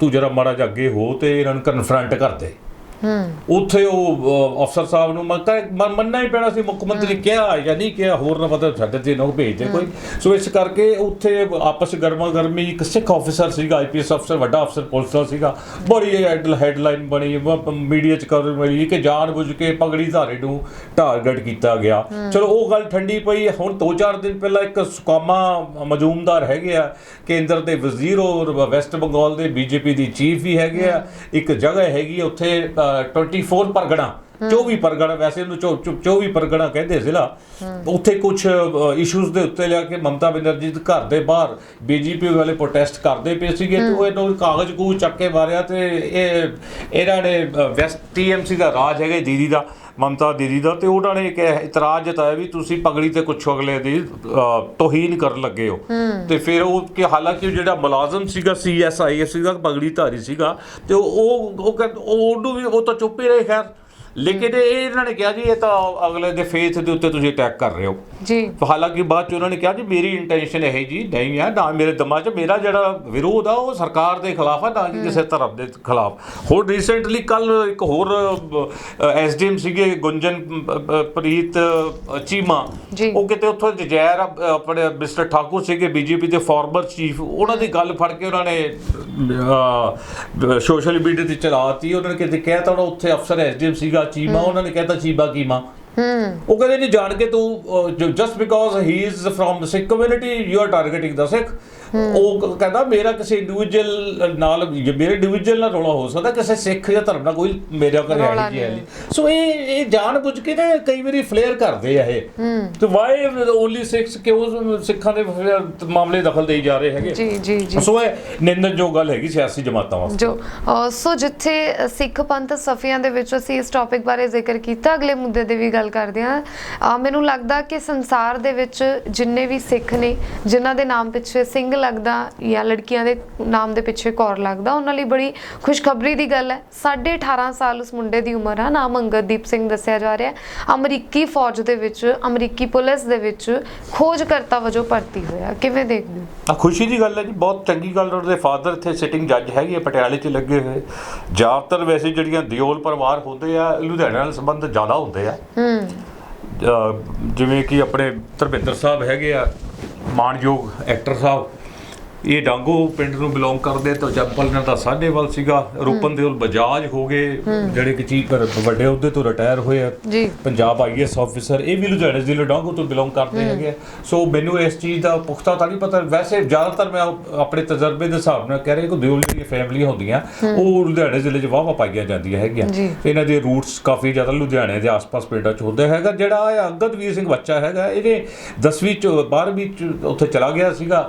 ਤੂੰ ਜਰਾ ਮਾੜਾ ਜਿਹਾ ਅੱਗੇ ਹੋ ਤੇ ਇਹਨਾਂ ਨੂੰ ਕਨਫਰੰਟ ਕਰ ਦੇ। ਉੱਥੇ ਉਹ ਅਫਸਰ ਸਾਹਿਬ ਨੂੰ ਮੰਨਤਾ ਮੰਨਣਾ ਹੀ ਪੈਣਾ ਸੀ ਮੁੱਖ ਮੰਤਰੀ ਕਿਹਾ ਜਾਂ ਨਹੀਂ ਕਿਹਾ ਹੋਰ ਨਾ ਪਤਾ ਸਾਡੇ ਤੇ ਨਾ ਭੇਜਦੇ ਕੋਈ। ਸੋ ਇਸ ਕਰਕੇ ਉੱਥੇ ਆਪਸ ਗਰਮਾ ਗਰਮੀ ਇੱਕ ਸਿੱਖ ਆਫੀਸਰ ਸੀਗਾ ਆਈਪੀਐਸ ਅਫਸਰ ਵੱਡਾ ਅਫਸਰ ਪੁਲਿਸ ਦਾ ਸੀਗਾ। ਬੜੀ ਹੈਡਲਾਈਨ ਬਣੀ ਮੀਡੀਆ ਚ ਕਵਰ ਮਿਲੀ ਕਿ ਜਾਣਬੁੱਝ ਕੇ ਪਗੜੀ ਧਾਰੇ ਨੂੰ ਟਾਰਗੇਟ ਕੀਤਾ ਗਿਆ। ਚਲੋ ਉਹ ਗੱਲ ਠੰਡੀ ਪਈ ਹੁਣ 2-4 ਦਿਨ ਪਹਿਲਾਂ ਇੱਕ ਸੁਕਾਮਾ ਮਜੂਮਦਾਰ ਹੈਗੇ ਆ ਕੇਂਦਰ ਦੇ ਵਜ਼ੀਰ ਔਰ ਵੈਸਟ ਬੰਗਾਲ ਦੇ ਬੀਜੇਪੀ ਦੀ ਚੀਫ ਵੀ ਹੈਗੇ ਆ। ਇੱਕ ਜਗ੍ਹਾ ਹੈਗੀ ਉੱਥੇ 24 ਪਰਗਣਾ 24 ਪਰਗਣਾ ਵੈਸੇ ਉਹਨੂੰ ਚੌ- ਚੌ- 24 ਪਰਗਣਾ ਕਹਿੰਦੇ ਜ਼ਿਲ੍ਹਾ। ਉੱਥੇ ਕੁਝ ਇਸ਼ੂਜ਼ ਦੇ ਉੱਤੇ ਲਿਆ ਕੇ ਮਮਤਾ ਬੈਨਰਜੀ ਦੇ ਘਰ ਦੇ ਬਾਹਰ ਬੀਜੇਪੀ ਵਾਲੇ ਪ੍ਰੋਟੈਸਟ ਕਰਦੇ ਪਏ ਸੀਗੇ ਤੇ ਉਹ ਇਹਨੂੰ ਕਾਗਜ਼ ਕੂ ਚੱਕ ਕੇ ਮਾਰਿਆ ਤੇ ਇਹ ਇਹਨਾਂ ਨੇ ਵੈਸਟ ਟੀਐਮਸੀ ਦਾ ਰਾਜ ਹੈਗਾ ਦੀਦੀ ਦਾ। ਮਮਤਾ ਦੀਦੀ ਦਾ ਤੇ ਉਹਨਾਂ ਨੇ ਇੱਕ ਇਤਰਾਜ਼ ਜਤਾਇਆ ਵੀ ਤੁਸੀਂ ਪਗੜੀ ਤੇ ਕੁਛ ਅਗਲੇ ਦੀ ਤੋਹੀਨ ਕਰਨ ਲੱਗੇ ਹੋ। ਤੇ ਫਿਰ ਉਹ ਕਿ ਹਾਲਾਂਕਿ ਉਹ ਜਿਹੜਾ ਮੁਲਾਜ਼ਮ ਸੀਗਾ ਸੀਐਸਆਈਐਸ ਸੀਗਾ ਪਗੜੀ ਧਾਰੀ ਸੀਗਾ ਤੇ ਉਹ ਉਹ ਉਹ ਕਹਿੰ- ਉਹ ਉਹਨੂੰ ਵੀ ਉਹ ਤਾਂ ਚੁੱਪ ਹੀ ਰਹੇ ਖੈਰ। ਲੇਕਿਨ ਇਹ ਇਹਨਾਂ ਨੇ ਕਿਹਾ ਜੀ ਇਹ ਤਾਂ ਅਗਲੇ ਦੇ ਫੇਥ ਦੇ ਉੱਤੇ ਤੁਸੀਂ ਅਟੈਕ ਕਰ ਰਹੇ ਹੋ। ਜੀ। ਹਾਲਾਂਕਿ ਬਾਅਦ ਚ ਉਹਨਾਂ ਨੇ ਕਿਹਾ ਜੀ ਮੇਰੀ ਇੰਟੈਂਸ਼ਨ ਇਹ ਜੀ ਨਹੀਂ ਆ ਨਾ ਮੇਰੇ ਦਿਮਾਗ 'ਚ ਮੇਰਾ ਜਿਹੜਾ ਵਿਰੋਧ ਆ ਉਹ ਸਰਕਾਰ ਦੇ ਖਿਲਾਫ ਆ ਨਾ ਕਿ ਕਿਸੇ ਧਰਮ ਦੇ ਖਿਲਾਫ। ਹੋਰ ਰੀਸੈਂਟਲੀ ਕੱਲ ਇੱਕ ਹੋਰ ਐਸਡੀਐਮ ਸੀਗੇ ਗੁੰਜਨ ਪ੍ਰੀਤ ਚੀਮਾ। ਉਹ ਕਿਤੇ ਉੱਥੋਂ ਜਜੈਰ ਆਪਣੇ ਮਿਸਟਰ ਠਾਕੁਰ ਸੀਗੇ ਬੀਜੇਪੀ ਦੇ ਫਾਰਮਰ ਚੀਫ ਉਹਨਾਂ ਦੀ ਗੱਲ ਫੜ ਕੇ ਉਹਨਾਂ ਨੇ ਸੋਸ਼ਲ ਮੀਡੀਆ ਤੇ ਚਲਾਤੀ ਉਹਨਾਂ ਨੇ ਕਿਤੇ ਕਹਿਤਾ ਉਹਨਾਂ ਉੱਥੇ ਅਫਸਰ ਐਸਡੀਐਮ ਸੀਗਾ ਚੀਮਾ ਉਹਨਾਂ ਨੇ ਕਹਿਤਾ ਚੀਬਾ ਕੀਮਾ। ਹੂੰ। ਉਹ ਕਹਿੰਦੇ ਨਹੀਂ ਜਾਣ ਕੇ ਤੂੰ just because he is from Sikh community you are targeting the Sikh ਉਹ ਕਹਿੰਦਾ ਮੇਰਾ ਕਿਸੇ ਇੰਡੀਵਿਜੂਅਲ ਨਾਲ ਮੇਰੇ ਇੰਡੀਵਿਜੂਅਲ ਨਾਲ ਰੌਲਾ ਹੋ ਸਕਦਾ ਕਿਸੇ ਸਿੱਖ ਜਾਂ ਧਰਮ ਨਾਲ ਕੋਈ ਮੇਰਾ ਘਰ ਰੌਲਾ ਹੈ ਜੀ। ਸੋ ਇਹ ਇਹ ਜਾਣ ਬੁੱਝ ਕੇ ਨਾ ਕਈ ਵਾਰੀ ਫਲੇਅਰ ਕਰਦੇ ਆ ਇਹ। ਤੇ ਵਾਈ ਓਨਲੀ ਸਿੱਖਸ ਕਿਉਂ ਸਿੱਖਾਂ ਦੇ ਮਾਮਲੇ ਦਖਲ ਦੇਈ ਜਾ ਰਹੇ ਹੈਗੇ? ਜੀ ਜੀ ਜੀ। ਸੋ ਇਹ ਨਿੰਦਨ ਜੋ ਗੱਲ ਹੈਗੀ ਸਿਆਸੀ ਜਮਾਤਾਂ ਵਾਸਤੇ। ਜੋ ਸੋ ਜਿੱਥੇ ਸਿੱਖ ਪੰਥ ਸਫੀਆਂ ਦੇ ਵਿੱਚ ਅਸੀਂ ਇਸ ਟੌਪਿਕ ਬਾਰੇ ਜ਼ਿਕਰ ਕੀਤਾ ਅਗਲੇ ਮੁੱਦੇ ਦੇ ਵੀ ਗੱਲ ਕਰਦੇ ਅ, ਮੈਨੂੰ ਲੱਗਦਾ ਕਿ ਸੰਸਾਰ ਦੇ ਵਿੱਚ ਜਿੰਨੇ ਵੀ ਸਿੱਖ ਨੇ ਜਿਨ੍ਹਾਂ ਦੇ ਨਾਮ ਪਿੱਛੇ ਸਿੰਘ ਲੱਗਦਾ ਜਾਂ ਲੜਕੀਆਂ ਦੇ ਨਾਮ ਦੇ ਪਿੱਛੇ ਕੌਰ ਲੱਗਦਾ ਉਹਨਾਂ ਲਈ ਬੜੀ ਖੁਸ਼ਖਬਰੀ ਦੀ ਗੱਲ ਹੈ। 18.5 ਸਾਲ ਉਸ ਮੁੰਡੇ ਦੀ ਉਮਰ ਆ ਨਾਮ ਅੰਗਦਦੀਪ ਸਿੰਘ ਦੱਸਿਆ ਜਾ ਰਿਹਾ ਹੈ। ਅਮਰੀਕੀ ਫੌਜ ਦੇ ਵਿੱਚ ਅਮਰੀਕੀ ਪੁਲਿਸ ਦੇ ਵਿੱਚ ਖੋਜਕਰਤਾ ਵਜੋਂ ਭਰਤੀ ਹੋਇਆ। ਕਿਵੇਂ ਦੇਖਦੇ ਹੋ? ਆ ਖੁਸ਼ੀ ਦੀ ਗੱਲ ਹੈ ਜੀ ਬਹੁਤ ਚੰਗੀ ਗੱਲ ਉਹਦੇ ਫਾਦਰ ਇੱਥੇ ਸਿਟਿੰਗ ਜੱਜ ਹੈਗੇ ਪਟਿਆਲੇ 'ਚ ਲੱਗੇ ਹੋਏ। ਜ਼ਿਆਦਾਤਰ ਵੈਸੇ ਜਿਹੜੀਆਂ ਦਿਓਲ ਪਰਿਵਾਰ ਹੁੰਦੇ ਆ ਲੁਧਿਆਣਾ ਨਾਲ ਸੰਬੰਧ ਜ਼ਿਆਦਾ ਹੁੰਦੇ ਆ। ਹੂੰ। ਜਿਵੇਂ ਕਿ ਆਪਣੇ ਧਰਮਿੰਦਰ ਸਾਹਿਬ ਹੈਗੇ ਆ ਮਾਨਯੋਗ ਐਕਟਰ ਸਾਹਿਬ। ਇਹ ਡਾਂਗੋ ਪਿੰਡ ਨੂੰ ਬਿਲੋਂਗ ਕਰਦੇ ਤੇ ਜੰਪਲ ਨਾਲ ਦਾ ਸਾਡੇਵਾਲ ਸੀਗਾ ਰੂਪਨ ਦੇਵਲ ਬਜਾਜ ਹੋ ਗਏ ਜਿਹੜੇ ਕਿ ਚੀਫ ਵੱਡੇ ਅਹੁਦੇ ਤੋਂ ਰਿਟਾਇਰ ਹੋਏ ਆ। ਪੰਜਾਬ ਆਈਐਸ ਆਫੀਸਰ ਇਹ ਵੀ ਲੁਧਿਆਣੇ ਜ਼ਿਲ੍ਹੇ ਡਾਂਗੋ ਤੋਂ ਬਿਲੋਂਗ ਕਰਦੇ ਹੈਗੇ ਆ। ਸੋ ਮੈਨੂੰ ਇਸ ਚੀਜ਼ ਦਾ ਪੁਖਤਾ ਤਾਂ ਨਹੀਂ ਪਤਾ। ਵੈਸੇ ਜ਼ਿਆਦਾਤਰ ਮੈਂ ਆਪਣੇ ਤਜਰਬੇ ਦੇ ਹਿਸਾਬ ਨਾਲ ਕਹਿ ਰਿਹਾ ਕਿ ਦਿਓਲ ਜਿਹੜੀਆਂ ਫੈਮਲੀਆਂ ਹੁੰਦੀਆਂ ਉਹ ਲੁਧਿਆਣੇ ਜ਼ਿਲ੍ਹੇ 'ਚ ਵਾਹਵਾ ਪਾਈਆਂ ਜਾਂਦੀਆਂ ਹੈਗੀਆਂ। ਇਹਨਾਂ ਦੇ ਰੂਟਸ ਕਾਫੀ ਜ਼ਿਆਦਾ ਲੁਧਿਆਣੇ ਦੇ ਆਸ-ਪਾਸ ਪਿੰਡਾਂ 'ਚ ਹੁੰਦੇ ਹੈਗਾ। ਜਿਹੜਾ ਇਹ ਅੰਗਦਵੀਰ ਸਿੰਘ ਬੱਚਾ ਹੈਗਾ ਇਹਨੇ 10ਵੀਂ ਚ 12ਵੀਂ ਚ ਉੱਥੇ ਚਲਾ ਗਿਆ ਸੀਗਾ।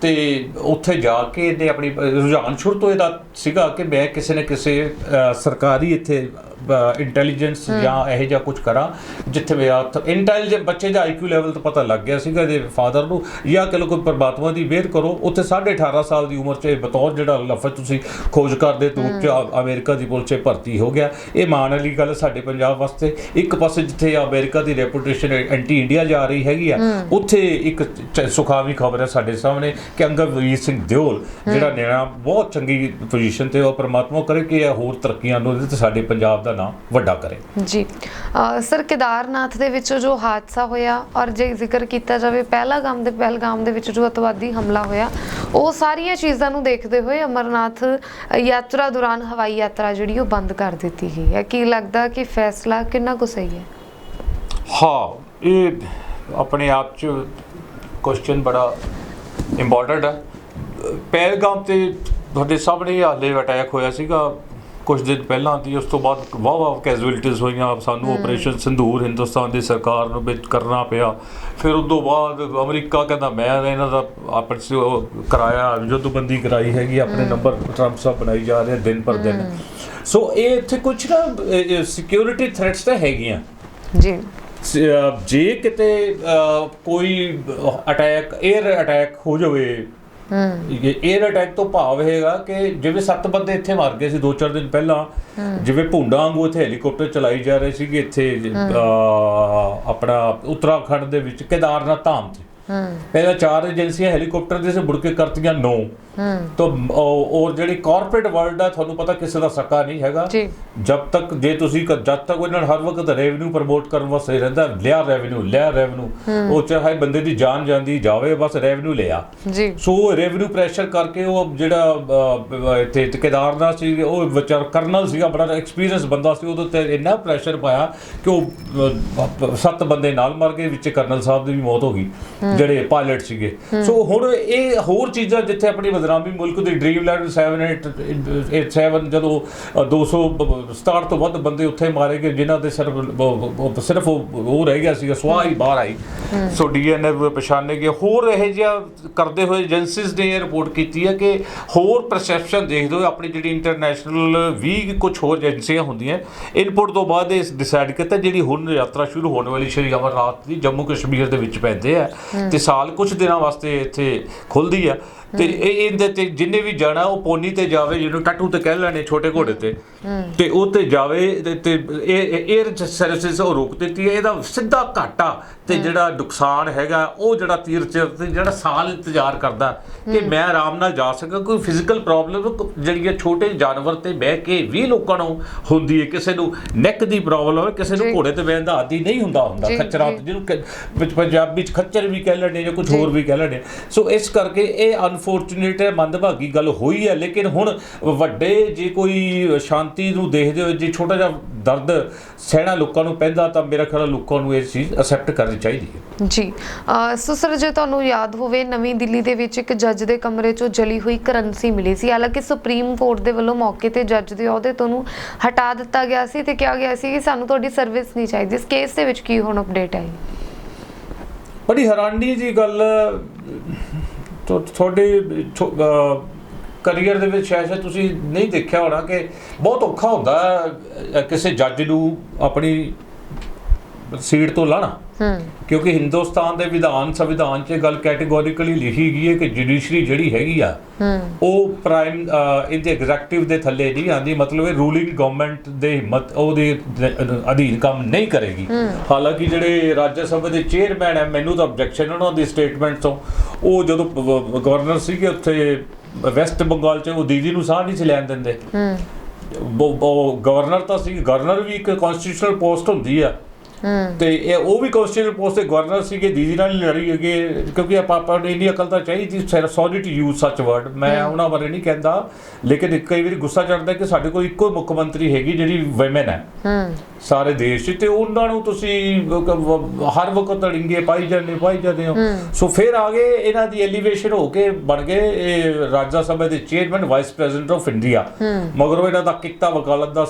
ਤੇ ਉੱਥੇ ਜਾ ਕੇ ਇਹਦੇ ਆਪਣੀ ਰੁਝਾਨ ਸ਼ੁਰੂ ਤੋਂ ਇਹਦਾ ਸੀਗਾ ਕਿ ਮੈਂ ਕਿਸੇ ਨਾ ਕਿਸੇ ਸਰਕਾਰੀ ਇੱਥੇ ਇੰਟੈਲੀਜੈਂਸ ਜਾਂ ਇਹੋ ਜਿਹਾ ਕੁਝ ਕਰਾਂ ਜਿੱਥੇ ਮੇਰਾ ਇੰਟੈਲੀਜੈਂਟ ਬੱਚੇ ਦਾ ਆਈਕਿਊ ਲੈਵਲ ਤਾਂ ਪਤਾ ਲੱਗ ਗਿਆ ਸੀਗਾ ਇਹਦੇ ਫਾਦਰ ਨੂੰ ਜਾਂ ਕਿ ਕੋਈ ਪਰਮਾਤਮਾ ਦੀ ਮਿਹਰ ਕਰੋ ਉੱਥੇ 18.5 ਸਾਲ ਦੀ ਉਮਰ 'ਚ ਇਹ ਬਤੌਰ ਜਿਹੜਾ ਲਫ਼ਜ਼ ਤੁਸੀਂ ਖੋਜ ਕਰਦੇ ਤੋਂ ਅਮਰੀਕਾ ਦੀ ਪੁਲਿਸ 'ਚ ਭਰਤੀ ਹੋ ਗਿਆ। ਇਹ ਮਾਣ ਵਾਲੀ ਗੱਲ ਸਾਡੇ ਪੰਜਾਬ ਵਾਸਤੇ ਇੱਕ ਪਾਸੇ ਜਿੱਥੇ ਅਮਰੀਕਾ ਦੀ ਰੈਪੂਟੇਸ਼ਨ ਐਂਟੀ ਇੰਡੀਆ ਜਾ ਰਹੀ ਹੈਗੀ ਆ ਉੱਥੇ ਇੱਕ ਸੁਖਾਵੀ ਖਬਰ ਹੈ ਸਾਡੇ ਸਾਹਮਣੇ ਕਿ ਅੰਗਵੀਰ ਸਿੰਘ ਦਿਓਲ ਜਿਹੜਾ ਨਿਆਣਾ ਬਹੁਤ ਚੰਗੀ ਪੋਜੀਸ਼ਨ ਤੇ ਉਹ ਪ੍ਰਮਾਤਮਾ ਕਰੇ ਕਿ ਇਹ ਹੋਰ ਤਰੱਕੀਆਂ ਨੂੰ ਤੇ ਸਾਡੇ ਪੰਜਾਬ ਦਾ ਨਾਮ ਵੱਡਾ ਕਰੇ। ਜੀ। ਸਰ ਕੇਦਾਰਨਾਥ ਦੇ ਵਿੱਚ ਜੋ ਹਾਦਸਾ ਹੋਇਆ ਔਰ ਜੇ ਜ਼ਿਕਰ ਕੀਤਾ ਜਾਵੇ ਪਹਿਲਾਗਾਮ ਦੇ ਪਹਿਲਗਾਮ ਦੇ ਵਿੱਚ ਜੋ ਅਤਵਾਦੀ ਹਮਲਾ ਹੋਇਆ ਉਹ ਸਾਰੀਆਂ ਚੀਜ਼ਾਂ ਨੂੰ ਦੇਖਦੇ ਹੋਏ ਅਮਰਨਾਥ ਯਾਤਰਾ ਦੌਰਾਨ ਹਵਾਈ ਯਾਤਰਾ ਜਿਹੜੀ ਉਹ ਬੰਦ ਕਰ ਦਿੱਤੀ ਗਈ ਹੈ। ਕੀ ਲੱਗਦਾ ਕਿ ਫੈਸਲਾ ਕਿੰਨਾ ਕੁ ਸਹੀ ਹੈ? ਹਾਂ ਇਹ ਆਪਣੇ ਆਪ ਚ ਕੁਐਸਚਨ ਬੜਾ ਇੰਪੋਰਟੈਂਟ ਹੈ। ਪਹਿਲਗਾਮ ਤੇ ਤੁਹਾਡੇ ਸਾਹਮਣੇ ਹਾਲੇ ਅਟੈਕ ਹੋਇਆ ਸੀਗਾ। ਕੁਝ ਦਿਨ ਪਹਿਲਾਂ ਦੀ ਉਸ ਤੋਂ ਬਾਅਦ ਵਾਹ ਵਾਹ ਕੈਜੂਅਲਟੀਜ਼ ਹੋਈਆਂ। ਸਾਨੂੰ ਆਪਰੇਸ਼ਨ ਸਿੰਧੂਰ ਹਿੰਦੁਸਤਾਨ ਦੀ ਸਰਕਾਰ ਨੂੰ ਵਿੱਚ ਕਰਨਾ ਪਿਆ। ਫਿਰ ਉਸ ਤੋਂ ਬਾਅਦ ਅਮਰੀਕਾ ਕਹਿੰਦਾ ਮੈਂ ਇਹਨਾਂ ਦਾ ਆਪਸ ਕਰਾਇਆ ਯੁੱਧਬੰਦੀ ਕਰਾਈ ਹੈਗੀ ਆਪਣੇ ਨੰਬਰ ਟਰੰਪ ਸਾਹਿਬ ਬਣਾਈ ਜਾ ਰਹੇ ਦਿਨ ਪਰ ਦਿਨ। ਸੋ ਇਹ ਇੱਥੇ ਕੁਝ ਨਾ ਸਿਕਿਉਰਿਟੀ ਥ੍ਰੈਟਸ ਤਾਂ ਹੈਗੀਆਂ। ਜੀ। ਜੇ ਕਿਤੇ ਕੋਈ ਅਟੈਕ 에ਅਰ ਅਟੈਕ ਹੋ ਜਾਵੇ ਇਹ 에ਅਰ ਅਟੈਕ ਤੋਂ ਭਾਵ ਹੈਗਾ ਕਿ ਜਿਵੇਂ ਸੱਤ ਬੰਦੇ ਇੱਥੇ ਮਰ ਗਏ ਸੀ 2-4 ਦਿਨ ਪਹਿਲਾਂ ਜਿਵੇਂ ਭੁੰਡਾ ਵਾਂਗੂ ਇੱਥੇ ਹੈਲੀਕਾਪਟਰ ਚਲਾਈ ਜਾ ਰਹੇ ਸੀਗੇ ਇੱਥੇ ਆਪਣਾ ਉੱਤਰਾਖੰਡ ਦੇ ਵਿੱਚ ਕੇਦਾਰਨਾਥ ਧਾਮ ਤੇ। ਪਹਿਲਾਂ ਚਾਰ ਏਜੰਸੀਆਂ ਹੈਲੀਕਾਪਟਰ ਦੇ ਸੇ ਮੁੜ ਕੇ ਕਰਤੀਆਂ 9 ਹੂੰ ਤਾਂ ਉਹ- ਔਰ ਜਿਹੜੀ ਕਾਰਪੋਰੇਟ ਵਰਲਡ ਆ ਤੁਹਾਨੂੰ ਪਤਾ ਕਿਸੇ ਦਾ ਸਕਾ ਨਹੀਂ ਹੈਗਾ। ਜੀ। ਜਦ ਤੱਕ ਜੇ ਤੁਸੀਂ ਜਦ ਤੱਕ ਉਹਨਾਂ ਨੂੰ ਹਰ ਵਕਤ ਰੈਵਨਿਊ ਪ੍ਰਮੋਟ ਕਰਨ ਵਾਸਤੇ ਰਹਿੰਦਾ ਲਿਆ ਰੈਵਨਿਊ ਲਿਆ ਰੈਵਨਿਊ ਉਹ ਚਾਹੇ ਬੰਦੇ ਦੀ ਜਾਨ ਜਾਂਦੀ ਜਾਵੇ ਬਸ ਰੈਵਨਿਊ ਲਿਆ। ਜੀ। ਸੋ ਰੈਵਨਿਊ ਪ੍ਰੈਸ਼ਰ ਕਰਕੇ ਉਹ ਜਿਹੜਾ ਇੱਥੇ ਤੇ ਕੇਦਾਰਨਾਥ ਸੀ ਉਹ ਵਿਚਾਰ ਕਰਨਲ ਸੀਗਾ ਬੜਾ ਐਕਸਪੀਰੀਅੰਸ ਬੰਦਾ ਸੀ ਉਹਦੇ ਤੇ ਇੰਨਾ ਪ੍ਰੈਸ਼ਰ ਪਾਇਆ ਕਿ ਉਹ ਸੱਤ ਬੰਦੇ ਨਾਲ ਮਰ ਗਏ ਵਿੱਚ ਕਰਨਲ ਸਾਹਿਬ ਦੀ ਵੀ ਮੌਤ ਹੋ ਗਈ ਜਿਹੜੇ ਪਾਇਲਟ ਸੀਗੇ। ਸੋ ਹੁਣ ਇਹ ਹੋਰ ਚੀਜ਼ਾਂ ਜਿੱਥੇ ਆਪਣੀ ਬਦਨਾਮੀ ਮੁਲਕ ਦੀ ਡ੍ਰੀਮ ਲੈਂਡ 7887 ਜਦੋਂ ਅਹ, 267 ਤੋਂ ਵੱਧ ਬੰਦੇ ਉੱਥੇ ਮਾਰੇ ਗਏ ਜਿਨ੍ਹਾਂ ਦੇ ਸਿਰਫ ਸਿਰਫ ਉਹ ਰਹਿ ਗਿਆ ਸੀਗਾ ਸਵਾਹ ਹੀ ਬਾਹਰ ਆਈ। ਸੋ ਡੀਐਨਏ ਪਛਾਣੇ ਗਏ। ਹੋਰ ਇਹ ਜਿਹਾ ਕਰਦੇ ਹੋਏ ਏਜੰਸੀਜ਼ ਨੇ ਇਹ ਰਿਪੋਰਟ ਕੀਤੀ ਹੈ ਕਿ ਹੋਰ ਪਰਸੈਪਸ਼ਨ ਦੇਖਦੇ ਹੋਏ ਆਪਣੀ ਜਿਹੜੀ ਇੰਟਰਨੈਸ਼ਨਲ ਵੀ ਕੁਝ ਹੋਰ ਏਜੰਸੀਆਂ ਹੁੰਦੀਆਂ ਇਨਪੁਟ ਤੋਂ ਬਾਅਦ ਇਹ ਡਿਸਾਈਡ ਕੀਤਾ ਜਿਹੜੀ ਹੁਣ ਯਾਤਰਾ ਸ਼ੁਰੂ ਹੋਣ ਵਾਲੀ ਸ਼੍ਰੀ ਅਮਰਨਾਥ ਦੀ ਜੰਮੂ ਕਸ਼ਮੀਰ ਦੇ ਵਿੱਚ ਪੈਂਦੇ ਆ ਤੇ ਸਾਲ ਕੁਝ ਦਿਨਾਂ ਵਾਸਤੇ ਇੱਥੇ ਖੁੱਲਦੀ ਆ ਤੇ ਇਹ ਇਹਦੇ ਤੇ ਜਿੰਨੇ ਵੀ ਜਾਣਾ ਉਹ ਪੋਨੀ ਤੇ ਜਾਵੇ ਜਿਹਨੂੰ ਟੱਟੂ ਤੇ ਕਹਿ ਲੈਣੇ ਛੋਟੇ ਘੋੜੇ ਤੇ ਤੇ ਉਹ ਤੇ ਜਾਵੇ ਤੇ- ਇਹ 에ਅਰ ਸਰਵਿਸਿਜ਼ ਉਹ ਰੋਕ ਦਿੱਤੀ ਹੈ। ਇਹਦਾ ਸਿੱਧਾ ਘਾਟਾ ਤੇ ਜਿਹੜਾ ਨੁਕਸਾਨ ਹੈਗਾ ਉਹ ਜਿਹੜਾ ਤੀਰਥ ਤੇ ਜਿਹੜਾ ਸਾਲ ਇੰਤਜ਼ਾਰ ਕਰਦਾ ਕਿ ਮੈਂ ਆਰਾਮ ਨਾਲ ਜਾ ਸਕਾਂ। ਕੋਈ ਫਿਜ਼ੀਕਲ ਪ੍ਰੋਬਲਮ ਜਿਹੜੀ ਹੈ ਛੋਟੇ ਜਾਨਵਰ ਤੇ ਬਹਿ ਕੇ ਵੀ ਲੋਕਾਂ ਨੂੰ ਹੁੰਦੀ ਹੈ ਕਿਸੇ ਨੂੰ ਨੈਕ ਦੀ ਪ੍ਰੋਬਲਮ ਹੋਵੇ ਕਿਸੇ ਨੂੰ। ਘੋੜੇ ਤੇ ਬਹਿਣ ਦਾ ਆਦੀ ਨਹੀਂ ਹੁੰਦਾ ਹੁੰਦਾ ਖੱਚਰਾਂ ਜਿਹਨੂੰ ਵਿੱਚ ਪੰਜਾਬੀ ਚ ਖੱਚਰ ਵੀ ਕਹਿ ਲੈਣੇ ਜਾਂ ਕੁਝ। ਹੋਰ ਵੀ ਕਹਿ ਲੈਣੇ ਸੋ ਇਸ ਕਰਕੇ ਇਹ ਅਨਫੋਰਚੂਨੇਟ ਹੈ ਮੰਦਭਾਗੀ ਗੱਲ ਹੋਈ ਹੈ ਲੇਕਿਨ ਹੁਣ ਵੱਡੇ ਜੇ ਕੋਈ ਸ਼ਾਂਤੀ ਨੂੰ ਦੇਖਦੇ ਹੋਏ ਜੇ ਛੋਟਾ ਜਿਹਾ ਦਰਦ ਸਹਿਣਾ ਲੋਕਾਂ ਨੂੰ ਪੈਂਦਾ ਤਾਂ ਮੇਰਾ ਖਿਆਲ ਲੋਕਾਂ ਨੂੰ ਇਹ ਚੀਜ਼ ਅਸੈਪਟ ਕਰਨੀ ਚਾਹੀਦੀ ਹੈ। ਜੀ। ਸੋ ਸਰ ਜੇ ਤੁਹਾਨੂੰ ਯਾਦ ਹੋਵੇ ਨਵੀਂ ਦਿੱਲੀ ਦੇ ਵਿੱਚ ਇੱਕ ਜੱਜ ਦੇ ਕਮਰੇ 'ਚੋਂ ਜਲੀ ਹੋਈ ਕਰੰਸੀ ਮਿਲੀ ਸੀ। ਹਾਲਾਂਕਿ ਸੁਪਰੀਮ ਕੋਰਟ ਦੇ ਵੱਲੋਂ ਮੌਕੇ ਤੇ ਜੱਜ ਦੇ ਅਹੁਦੇ ਤੋਂ ਨੂੰ ਹਟਾ ਦਿੱਤਾ ਗਿਆ ਸੀ ਤੇ ਕਿਹਾ ਗਿਆ ਸੀ ਕਿ ਸਾਨੂੰ ਤੁਹਾਡੀ ਸਰਵਿਸ ਨਹੀਂ ਚਾਹੀਦੀ। ਇਸ ਕੇਸ ਦੇ ਵਿੱਚ ਕੀ ਹੁਣ ਅਪਡੇਟ ਆਈ ਬੜੀ ਹੈਰਾਨੀ ਦੀ ਗੱਲ ਤੁਹਾਡੇ ਕਰੀਅਰ ਦੇ ਵਿੱਚ ਸ਼ਾਇਦ ਤੁਸੀਂ ਨਹੀਂ ਦੇਖਿਆ ਹੋਣਾ ਕਿ ਬਹੁਤ ਔਖਾ ਹੁੰਦਾ ਕਿਸੇ ਜੱਜ ਨੂੰ ਆਪਣੀ ਸੀਟ ਤੋਂ ਲਾਣਾ। ਹੂੰ। ਕਿਉਂਕਿ ਹਿੰਦੁਸਤਾਨ ਦੇ ਵਿਧਾਨ ਸੰਵਿਧਾਨ 'ਚ ਗੱਲ ਕੈਟੇਗੋਰੀਕਲੀ ਲਿਖੀ ਗਈ ਹੈ ਕਿ ਜੁਡੀਸ਼ਰੀ ਜਿਹੜੀ ਹੈਗੀ ਆ ਉਹ ਪ੍ਰਾਈਮ ਇਹਦੇ ਐਗਜ਼ੈਕਟਿਵ ਦੇ ਥੱਲੇ ਨਹੀਂ ਆਂਦੀ ਮਤਲਬ ਇਹ ਰੂਲਿੰਗ ਗਵਰਨਮੈਂਟ ਦੇ ਹਿੰਮਤ ਉਹਦੇ ਅਧੀਨ ਕੰਮ ਨਹੀਂ ਕਰੇਗੀ। ਹਾਲਾਂਕਿ ਜਿਹੜੇ ਰਾਜ ਸਭਾ ਦੇ ਚੇਅਰਮੈਨ ਹੈ ਮੈਨੂੰ ਤਾਂ ਆਬਜੈਕਸ਼ਨ ਉਹਨਾਂ ਦੀ ਸਟੇਟਮੈਂਟ ਤੋਂ। ਉਹ ਜਦੋਂ ਗਵਰਨਰ ਸੀਗੇ ਉੱਥੇ ਵੈਸਟ ਬੰਗਾਲ 'ਚ ਉਹ ਦੀਦੀ ਨੂੰ ਸਾਹ ਨਹੀਂ ਸੀ ਲੈਣ ਦਿੰਦੇ। ਹੂੰ। ਗਵਰਨਰ ਤਾਂ ਸੀ ਗਵਰਨਰ ਵੀ ਇੱਕ ਕਨਸਟੀਟਿਊਸ਼ਨਲ ਪੋਸਟ ਹੁੰਦੀ ਆ। ਤੇ ਇਹ ਉਹ ਵੀ ਕਨਸਟੀਟਿਊਸ਼ਨ ਪੋਸਟ ਦੇ ਗਵਰਨਰ ਸੀਗੇ ਦੀਦੀ ਨਾਲ ਹੀ ਲੜੀ ਹੈਗੇ ਕਿਉਂਕਿ ਆਪਾਂ ਨੂੰ ਇੰਨੀ ਅਕਲ ਤਾਂ ਚਾਹੀਦੀ sorry to use such word ਮੈਂ ਉਹਨਾਂ ਬਾਰੇ ਨਹੀਂ ਕਹਿੰਦਾ ਲੇਕਿਨ ਕਈ ਵਾਰੀ ਗੁੱਸਾ ਚੜਦਾ ਕਿ ਸਾਡੇ ਕੋਲ ਇੱਕੋ ਮੁੱਖ ਮੰਤਰੀ ਹੈਗੀ ਜਿਹੜੀ ਔਮਨ ਹੈ। ਸਾਰੇ ਦੇਸ਼ 'ਚ ਤੇ ਉਹਨਾਂ ਨੂੰ ਤੁਸੀਂ ਹਰ ਵਕਤ ਅੜਿੰਗੇ ਪਾਈ ਜਾਂਦੇ ਪਾਈ ਜਾਂਦੇ ਹੋ। ਸੋ ਫਿਰ ਆ ਗਏ ਇਹਨਾਂ ਦੀ ਐਲੀਵੇਸ਼ਨ ਹੋ ਕੇ ਬਣ ਗਏ ਇਹ ਰਾਜ ਸਭਾ ਦੇ chairman vice president of India ਮਗਰੋਂ ਇਹਨਾਂ ਦਾ ਕਿੱਤਾ ਵਕਾਲਤ ਦਾ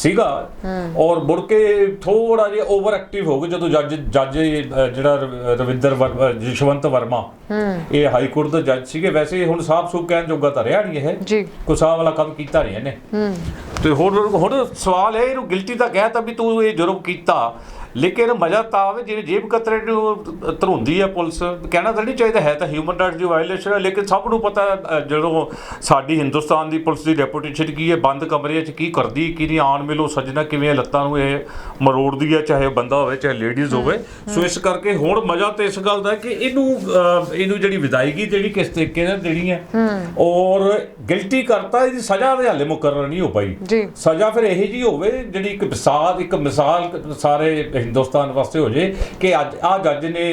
ਸੀਗਾ। ਔਰ ਮੁੜ ਕੇ ਥੋੜਾ ਜਿਹਾ ਓਵਰ ਐਕਟਿਵ ਹੋ ਗਏ ਜਦੋਂ ਜੱਜ ਜੱਜ ਜਿਹੜਾ ਰਵਿੰਦਰ ਜਸ਼ਵੰਤ ਵਰਮਾ। ਇਹ ਹਾਈ ਕੋਰਟ ਦਾ ਜੱਜ ਸੀਗੇ। ਵੈਸੇ ਹੁਣ ਸਾਫ਼ ਸੁਥਰਾ ਕਹਿਣ ਜੋਗਾ ਤਾਂ ਰਿਹਾ ਨਹੀਂ ਇਹ। ਜੀ। ਕੁਸਾ ਵਾਲਾ ਕੰਮ ਕੀਤਾ ਨਹੀਂ ਇਹਨੇ। ਤੇ ਹੁਣ ਹੁਣ ਸਵਾਲ ਹੈ ਇਹਨੂੰ ਗਿਲਟੀ ਤਾਂ ਕਹਿਤਾ ਵੀ ਤੂੰ ਇਹ ਜੁਰਮ ਕੀਤਾ। ਲੇਕਿਨ ਮਜ਼ਾ ਤਾਂ ਆਵੇ ਜਿਵੇਂ ਜੇਬ ਕਤਰੇ ਨੂੰ ਧਰੁੰਦੀ ਹੈ ਪੁਲਿਸ ਕਹਿਣਾ ਤਾਂ ਨਹੀਂ ਚਾਹੀਦਾ ਹੈ ਤਾਂ ਹਿਊਮਨ ਰਾਈਟਸ ਦੀ ਵਾਇਲੇਸ਼ਨ ਹੈ ਲੇਕਿਨ ਸਭ ਨੂੰ ਪਤਾ ਜਦੋਂ ਸਾਡੀ ਹਿੰਦੁਸਤਾਨ ਦੀ ਪੁਲਿਸ ਦੀ ਰੈਪੂਟੇਸ਼ਨ ਕੀ ਹੈ ਬੰਦ ਕਮਰੇ 'ਚ ਕੀ ਕਰਦੀ ਕੀ ਨਹੀਂ ਆਣ ਮਿਲੋ ਸੱਜਣਾ ਕਿਵੇਂ ਲੱਤਾਂ ਨੂੰ ਇਹ ਮਰੋੜਦੀ ਹੈ ਚਾਹੇ ਬੰਦਾ ਹੋਵੇ ਚਾਹੇ ਲੇਡੀਜ਼ ਹੋਵੇ। ਸੋ ਇਸ ਕਰਕੇ ਹੁਣ ਮਜ਼ਾ ਤੇ ਇਸ ਗੱਲ ਦਾ ਕਿ ਇਹਨੂੰ ਇਹਨੂੰ ਜਿਹੜੀ ਵਿਦਾਇਗੀ ਜਿਹੜੀ ਕਿਸ ਤਰੀਕੇ ਨਾਲ ਦੇਣੀ ਹੈ ਔਰ ਗਿਲਟੀ ਕਰਤਾ ਇਹਦੀ ਸਜ਼ਾ ਦੇ ਹਾਲੇ ਮੁਕਰਰ ਨਹੀਂ ਹੋ ਪਾਈ। ਸਜ਼ਾ ਫਿਰ ਇਹੋ ਜੀ ਹੋਵੇ ਜਿਹੜੀ ਇੱਕ ਮਿਸਾਲ ਇੱਕ ਮਿਸਾਲ ਸਾਰੇ ਹਿੰਦੁਸਤਾਨ ਵਾਸਤੇ ਹੋ ਜੇ ਕਿ ਅੱਜ ਆ ਜੱਜ ਨੇ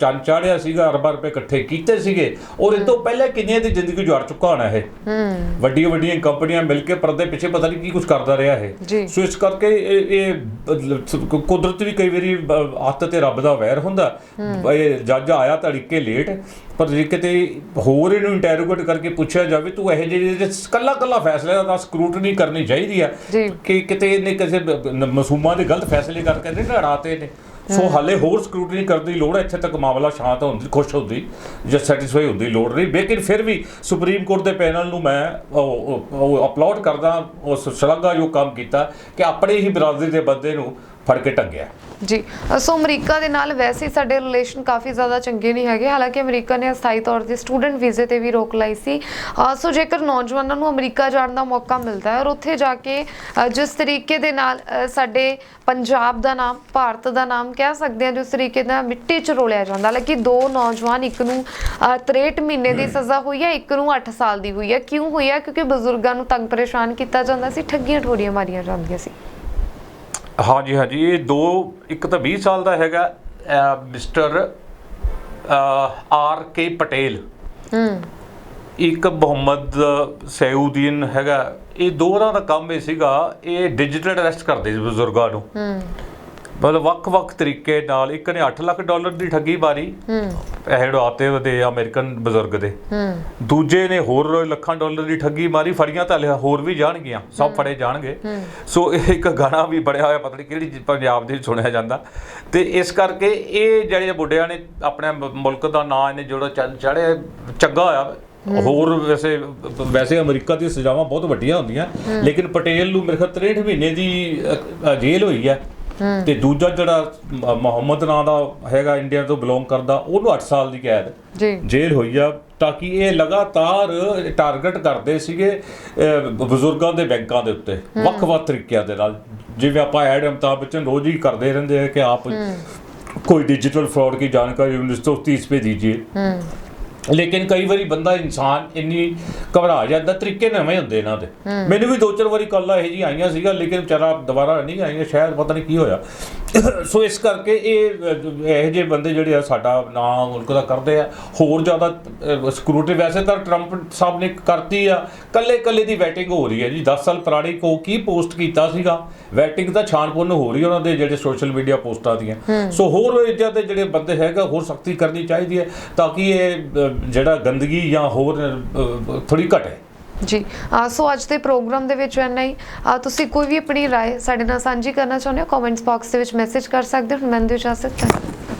ਚੰਨ ਚਾੜਿਆ ਸੀਗਾ ਅਰਬਾਂ ਰੁਪਏ ਇਕੱਠੇ ਕੀਤੇ ਸੀਗੇ ਔਰ ਇਹ ਤੋਂ ਪਹਿਲਾਂ ਕਿੰਨੀਆਂ ਦੀ ਜ਼ਿੰਦਗੀ ਜੁੜ ਚੁੱਕਾ ਹੋਣਾ ਇਹ? ਵੱਡੀਆਂ ਵੱਡੀਆਂ ਕੰਪਨੀਆਂ ਮਿਲ ਕੇ ਪਰਦੇ ਪਿੱਛੇ ਪਤਾ ਨਹੀਂ ਕੀ ਕੁਝ ਕਰਦਾ ਰਿਹਾ। ਇਹ। ਸੋ ਇਸ ਕਰਕੇ ਇਹ ਕੁਦਰਤ ਵੀ ਕਈ ਵਾਰੀ ਹੱਥ ਤੇ ਰੱਬ ਦਾ ਵੈਰ ਹੁੰਦਾ। ਇਹ ਜੱਜ ਆਇਆ ਤੜਕੇ ਲੇਟ ਪਰ ਜੇ ਕਿਤੇ ਹੋਰ ਇਹਨੂੰ ਇੰਟਰੋਗੇਟ ਕਰਕੇ ਪੁੱਛਿਆ ਜਾਵੇ ਤੂੰ ਇਹ ਜਿਹੜੇ ਕੱਲਾ ਕੱਲਾ ਫੈਸਲੇ ਦਾ ਸਕਰੂਟਨੀ ਕਰਨੀ ਚਾਹੀਦੀ ਆ। ਕਿ ਕਿਤੇ ਇਹਨੇ ਕਿਸੇ ਮਾਸੂਮਾਂ ਦੇ ਗਲਤ ਫੈਸਲੇ ਕਰਕੇ ਨਹੀਂ ਲੜਾਤੇ ਨੇ ਸੋ ਹਾਲੇ ਹੋਰ ਸਕਰੂਟਨੀ ਕਰਨ ਦੀ ਲੋੜ ਹੈ ਇੱਥੇ ਤੱਕ ਮਾਮਲਾ ਸ਼ਾਂਤ ਹੁੰਦੀ ਖੁਸ਼ ਹੁੰਦੀ ਜਾਂ ਸੈਟੀਸਫਾਈ ਹੁੰਦੀ ਲੋੜ ਨਹੀਂ। ਲੇਕਿਨ ਫਿਰ ਵੀ ਸੁਪਰੀਮ ਕੋਰਟ ਦੇ ਪੈਨਲ ਨੂੰ ਮੈਂ ਉਹ ਅਪਲੋਡ ਕਰਦਾ ਉਸ ਸ਼ਲਾਘਾ ਜੋ ਕੰਮ ਕੀਤਾ ਕਿ ਆਪਣੇ ਹੀ ਬਰਾਦਰੀ ਦੇ ਬੰਦੇ ਨੂੰ ਫੜ ਕੇ ਟੰਗਿਆ। ਜੀ ਸੋ ਅਮਰੀਕਾ ਦੇ ਨਾਲ ਵੈਸੇ ਸਾਡੇ ਰਿਲੇਸ਼ਨ ਕਾਫੀ ਜ਼ਿਆਦਾ ਚੰਗੇ ਨਹੀਂ ਹੈਗੇ। ਹਾਲਾਂਕਿ ਅਮਰੀਕਾ ਨੇ ਅਸਥਾਈ ਤੌਰ ਤੇ ਸਟੂਡੈਂਟ ਵੀਜ਼ੇ ਤੇ ਵੀ ਰੋਕ ਲਾਈ ਸੀ। ਸੋ ਜੇਕਰ ਨੌਜਵਾਨਾਂ ਨੂੰ ਅਮਰੀਕਾ ਜਾਣ ਦਾ ਮੌਕਾ ਮਿਲਦਾ ਹੈ ਔਰ ਉੱਥੇ ਜਾ ਕੇ ਜਿਸ ਤਰੀਕੇ ਦੇ ਨਾਲ ਸਾਡੇ ਪੰਜਾਬ ਦਾ ਨਾਮ ਭਾਰਤ ਦਾ ਨਾਮ ਕਹਿ ਸਕਦੇ ਹਾਂ ਜਿਸ ਤਰੀਕੇ ਨਾਲ ਮਿੱਟੀ 'ਚ ਰੋਲਿਆ ਜਾਂਦਾ। ਹਾਲਾਂਕਿ ਦੋ ਨੌਜਵਾਨ ਇੱਕ ਨੂੰ ਅ, 63 ਮਹੀਨੇ ਦੀ ਸਜ਼ਾ ਹੋਈ ਹੈ ਇੱਕ ਨੂੰ 8 ਸਾਲ ਦੀ ਹੋਈ ਹੈ। ਕਿਉਂ ਹੋਈ ਹੈ? ਕਿਉਂਕਿ ਬਜ਼ੁਰਗਾਂ ਨੂੰ ਤੰਗ ਪਰੇਸ਼ਾਨ ਕੀਤਾ ਜਾਂਦਾ ਸੀ ਠੱਗੀਆਂ ਠੋਰੀਆਂ ਮਾਰੀਆਂ ਜਾਂਦੀਆਂ ਸੀ। ਹਾਂਜੀ ਹਾਂਜੀ ਇਹ ਦੋ ਇੱਕ ਤਾਂ 20 ਸਾਲ ਦਾ ਹੈਗਾ ਮਿਸਟਰ ਆਰ ਕੇ ਪਟੇਲ। ਹੂੰ। ਇੱਕ ਮੁਹੰਮਦ ਸੈਊਦੀਨ ਹੈਗਾ ਇਹ ਦੋਹਾਂ ਦਾ ਕੰਮ ਇਹ ਸੀਗਾ ਇਹ ਡਿਜੀਟਲ ਅਰੈਸਟ ਕਰਦੇ ਸੀ ਬਜ਼ੁਰਗਾਂ ਨੂੰ। ਹੂੰ। ਮਤਲਬ ਵੱਖ-ਵੱਖ ਤਰੀਕੇ ਨਾਲ ਇੱਕ ਨੇ 8 ਲੱਖ ਡਾਲਰ ਦੀ ਠੱਗੀ ਮਾਰੀ। ਹੂੰ। ਪੈਸੇ ਉਡਾਤੇ ਉਹਦੇ ਅਮਰੀਕਨ ਬਜ਼ੁਰਗ ਦੇ। ਹੂੰ। ਦੂਜੇ ਨੇ ਹੋਰ ਲੱਖਾਂ ਡਾਲਰ ਦੀ ਠੱਗੀ ਮਾਰੀ ਫੜੀਆਂ ਤਾਂ ਲਿਆ ਹੋਰ ਵੀ ਜਾਣਗੀਆਂ ਸਭ ਫੜੇ ਜਾਣਗੇ। ਸੋ ਇਹ ਇੱਕ ਗਾਣਾ ਵੀ ਬੜਿਆ ਹੋਇਆ ਪਤਾ ਨਹੀਂ ਕਿਹੜੀ ਪੰਜਾਬ ਦੇ ਸੁਣਿਆ ਜਾਂਦਾ। ਤੇ ਇਸ ਕਰਕੇ ਇਹ ਜਿਹੜੇ ਬੁੱਢਿਆਂ ਨੇ ਆਪਣੇ ਮੁਲਕ ਦਾ ਨਾਂ ਇਹਨੇ ਜਿਹੜਾ ਚੜ੍ਹ- ਚੜ੍ਹਿਆ ਚੰਗਾ ਹੋਇਆ। ਹੋਰ ਵੈਸੇ ਵੈਸੇ ਅਮਰੀਕਾ ਦੀਆਂ ਸਜ਼ਾਵਾਂ ਬਹੁਤ ਵੱਡੀਆਂ ਹੁੰਦੀਆਂ। ਲੇਕਿਨ ਪਟੇਲ ਨੂੰ ਮੇਰੇ ਖਿਆਲ 63 ਮਹੀਨੇ ਦੀ ਜੇਲ੍ਹ ਹੋਈ ਹੈ। ਤੇ ਦੂਜਾ ਜਿਹੜਾ ਮੁਹੰਮਦ ਨਾਂ ਦਾ ਹੈਗਾ ਇੰਡੀਆ ਤੋਂ ਬਿਲੋਂਗ ਕਰਦਾ ਉਹਨੂੰ 8 ਸਾਲ ਦੀ ਕੈਦ ਜੇਲ੍ਹ ਹੋਈ ਆ ਤਾਂ ਕਿ ਇਹ ਲਗਾਤਾਰ ਟਾਰਗੇਟ ਕਰਦੇ ਸੀਗੇ ਬਜ਼ੁਰਗਾਂ ਦੇ ਬੈਂਕਾਂ ਦੇ ਉੱਤੇ ਵੱਖ-ਵੱਖ ਤਰੀਕਿਆਂ ਦੇ ਨਾਲ। ਜਿਵੇਂ ਆਪਾਂ ਐਡ ਅਮਤਾਬ ਬੱਚਨ ਰੋਜ਼ ਹੀ ਕਰਦੇ ਰਹਿੰਦੇ ਆ ਕਿ ਆਪ ਕੋਈ ਡਿਜੀਟਲ ਫਰਾਡ ਦੀ ਜਾਣਕਾਰੀ 1930 पे दीजिए ਲੇਕਿਨ ਕਈ ਵਾਰੀ ਬੰਦਾ ਇਨਸਾਨ ਇੰਨੀ ਘਬਰਾ ਜਾਂਦਾ ਤਰੀਕੇ ਨਵੇਂ ਹੁੰਦੇ ਇਹਨਾਂ ਦੇ। ਮੈਨੂੰ ਵੀ ਦੋ ਚਾਰ ਵਾਰੀ ਕੱਲਾ ਇਹ ਜੀ ਆਈਆਂ ਸੀਗਾ ਲੇਕਿਨ ਵਿਚਾਰਾ ਦੁਬਾਰਾ ਨਹੀਂ ਆਈਆਂ ਸ਼ਾਇਦ ਪਤਾ ਨਹੀਂ ਕੀ ਹੋਇਆ। ਸੋ ਇਸ ਕਰਕੇ ਇਹ ਇਹੋ ਜਿਹੇ ਬੰਦੇ ਜਿਹੜੇ ਆ ਸਾਡਾ ਨਾਮ ਮੁਲਕ ਦਾ ਕਰਦੇ ਆ। ਹੋਰ ਜ਼ਿਆਦਾ ਸਕਰੂਟੀ ਵੈਸੇ ਤਾਂ ਟਰੰਪ ਸਾਹਿਬ ਨੇ ਕਰਤੀ ਆ। ਕੱਲੇ ਕੱਲੇ ਦੀ ਵੈਟਿੰਗ ਹੋ ਰਹੀ ਹੈ ਜੀ। 10 ਸਾਲ ਪੁਰਾਣੀ ਕੋ ਕੀ ਪੋਸਟ ਕੀਤਾ ਸੀਗਾ? ਵੈਟਿੰਗ ਤਾਂ ਛਾਣਪੁੰਨ ਹੋ ਰਹੀ ਉਹਨਾਂ ਦੇ ਜਿਹੜੇ ਸੋਸ਼ਲ ਮੀਡੀਆ ਪੋਸਟਾਂ ਦੀਆਂ। ਸੋ ਹੋਰ ਇੱਦਾਂ ਦੇ ਜਿਹੜੇ ਬੰਦੇ ਹੈਗਾ ਹੋਰ ਸਖਤੀ ਕਰਨੀ ਚਾਹੀਦੀ ਹੈ ਤਾਂ ਕਿ ਇਹ ਜਿਹੜਾ ਗੰਦਗੀ ਜਾਂ ਹੋਰ ਅਹ, ਥੋੜੀ ਘਟੇ ਜੀ ਅ, ਸੋ ਅੱਜ ਦੇ ਪ੍ਰੋਗਰਾਮ ਦੇ ਵਿੱਚ ਇੰਨਾ ਹੀ ਅ, ਤੁਸੀਂ ਕੋਈ ਵੀ ਆਪਣੀ رائے ਸਾਡੇ ਨਾਲ ਸਾਂਝੀ ਕਰਨਾ ਚਾਹੁੰਦੇ ਹੋ ਕਮੈਂਟਸ ਬਾਕਸ ਦੇ ਵਿੱਚ ਮੈਸੇਜ ਕਰ ਸਕਦੇ ਹੋ ਮੈਂ ਦਿਓ ਇਜਾਜ਼ਤ ਧੰਨਵਾਦ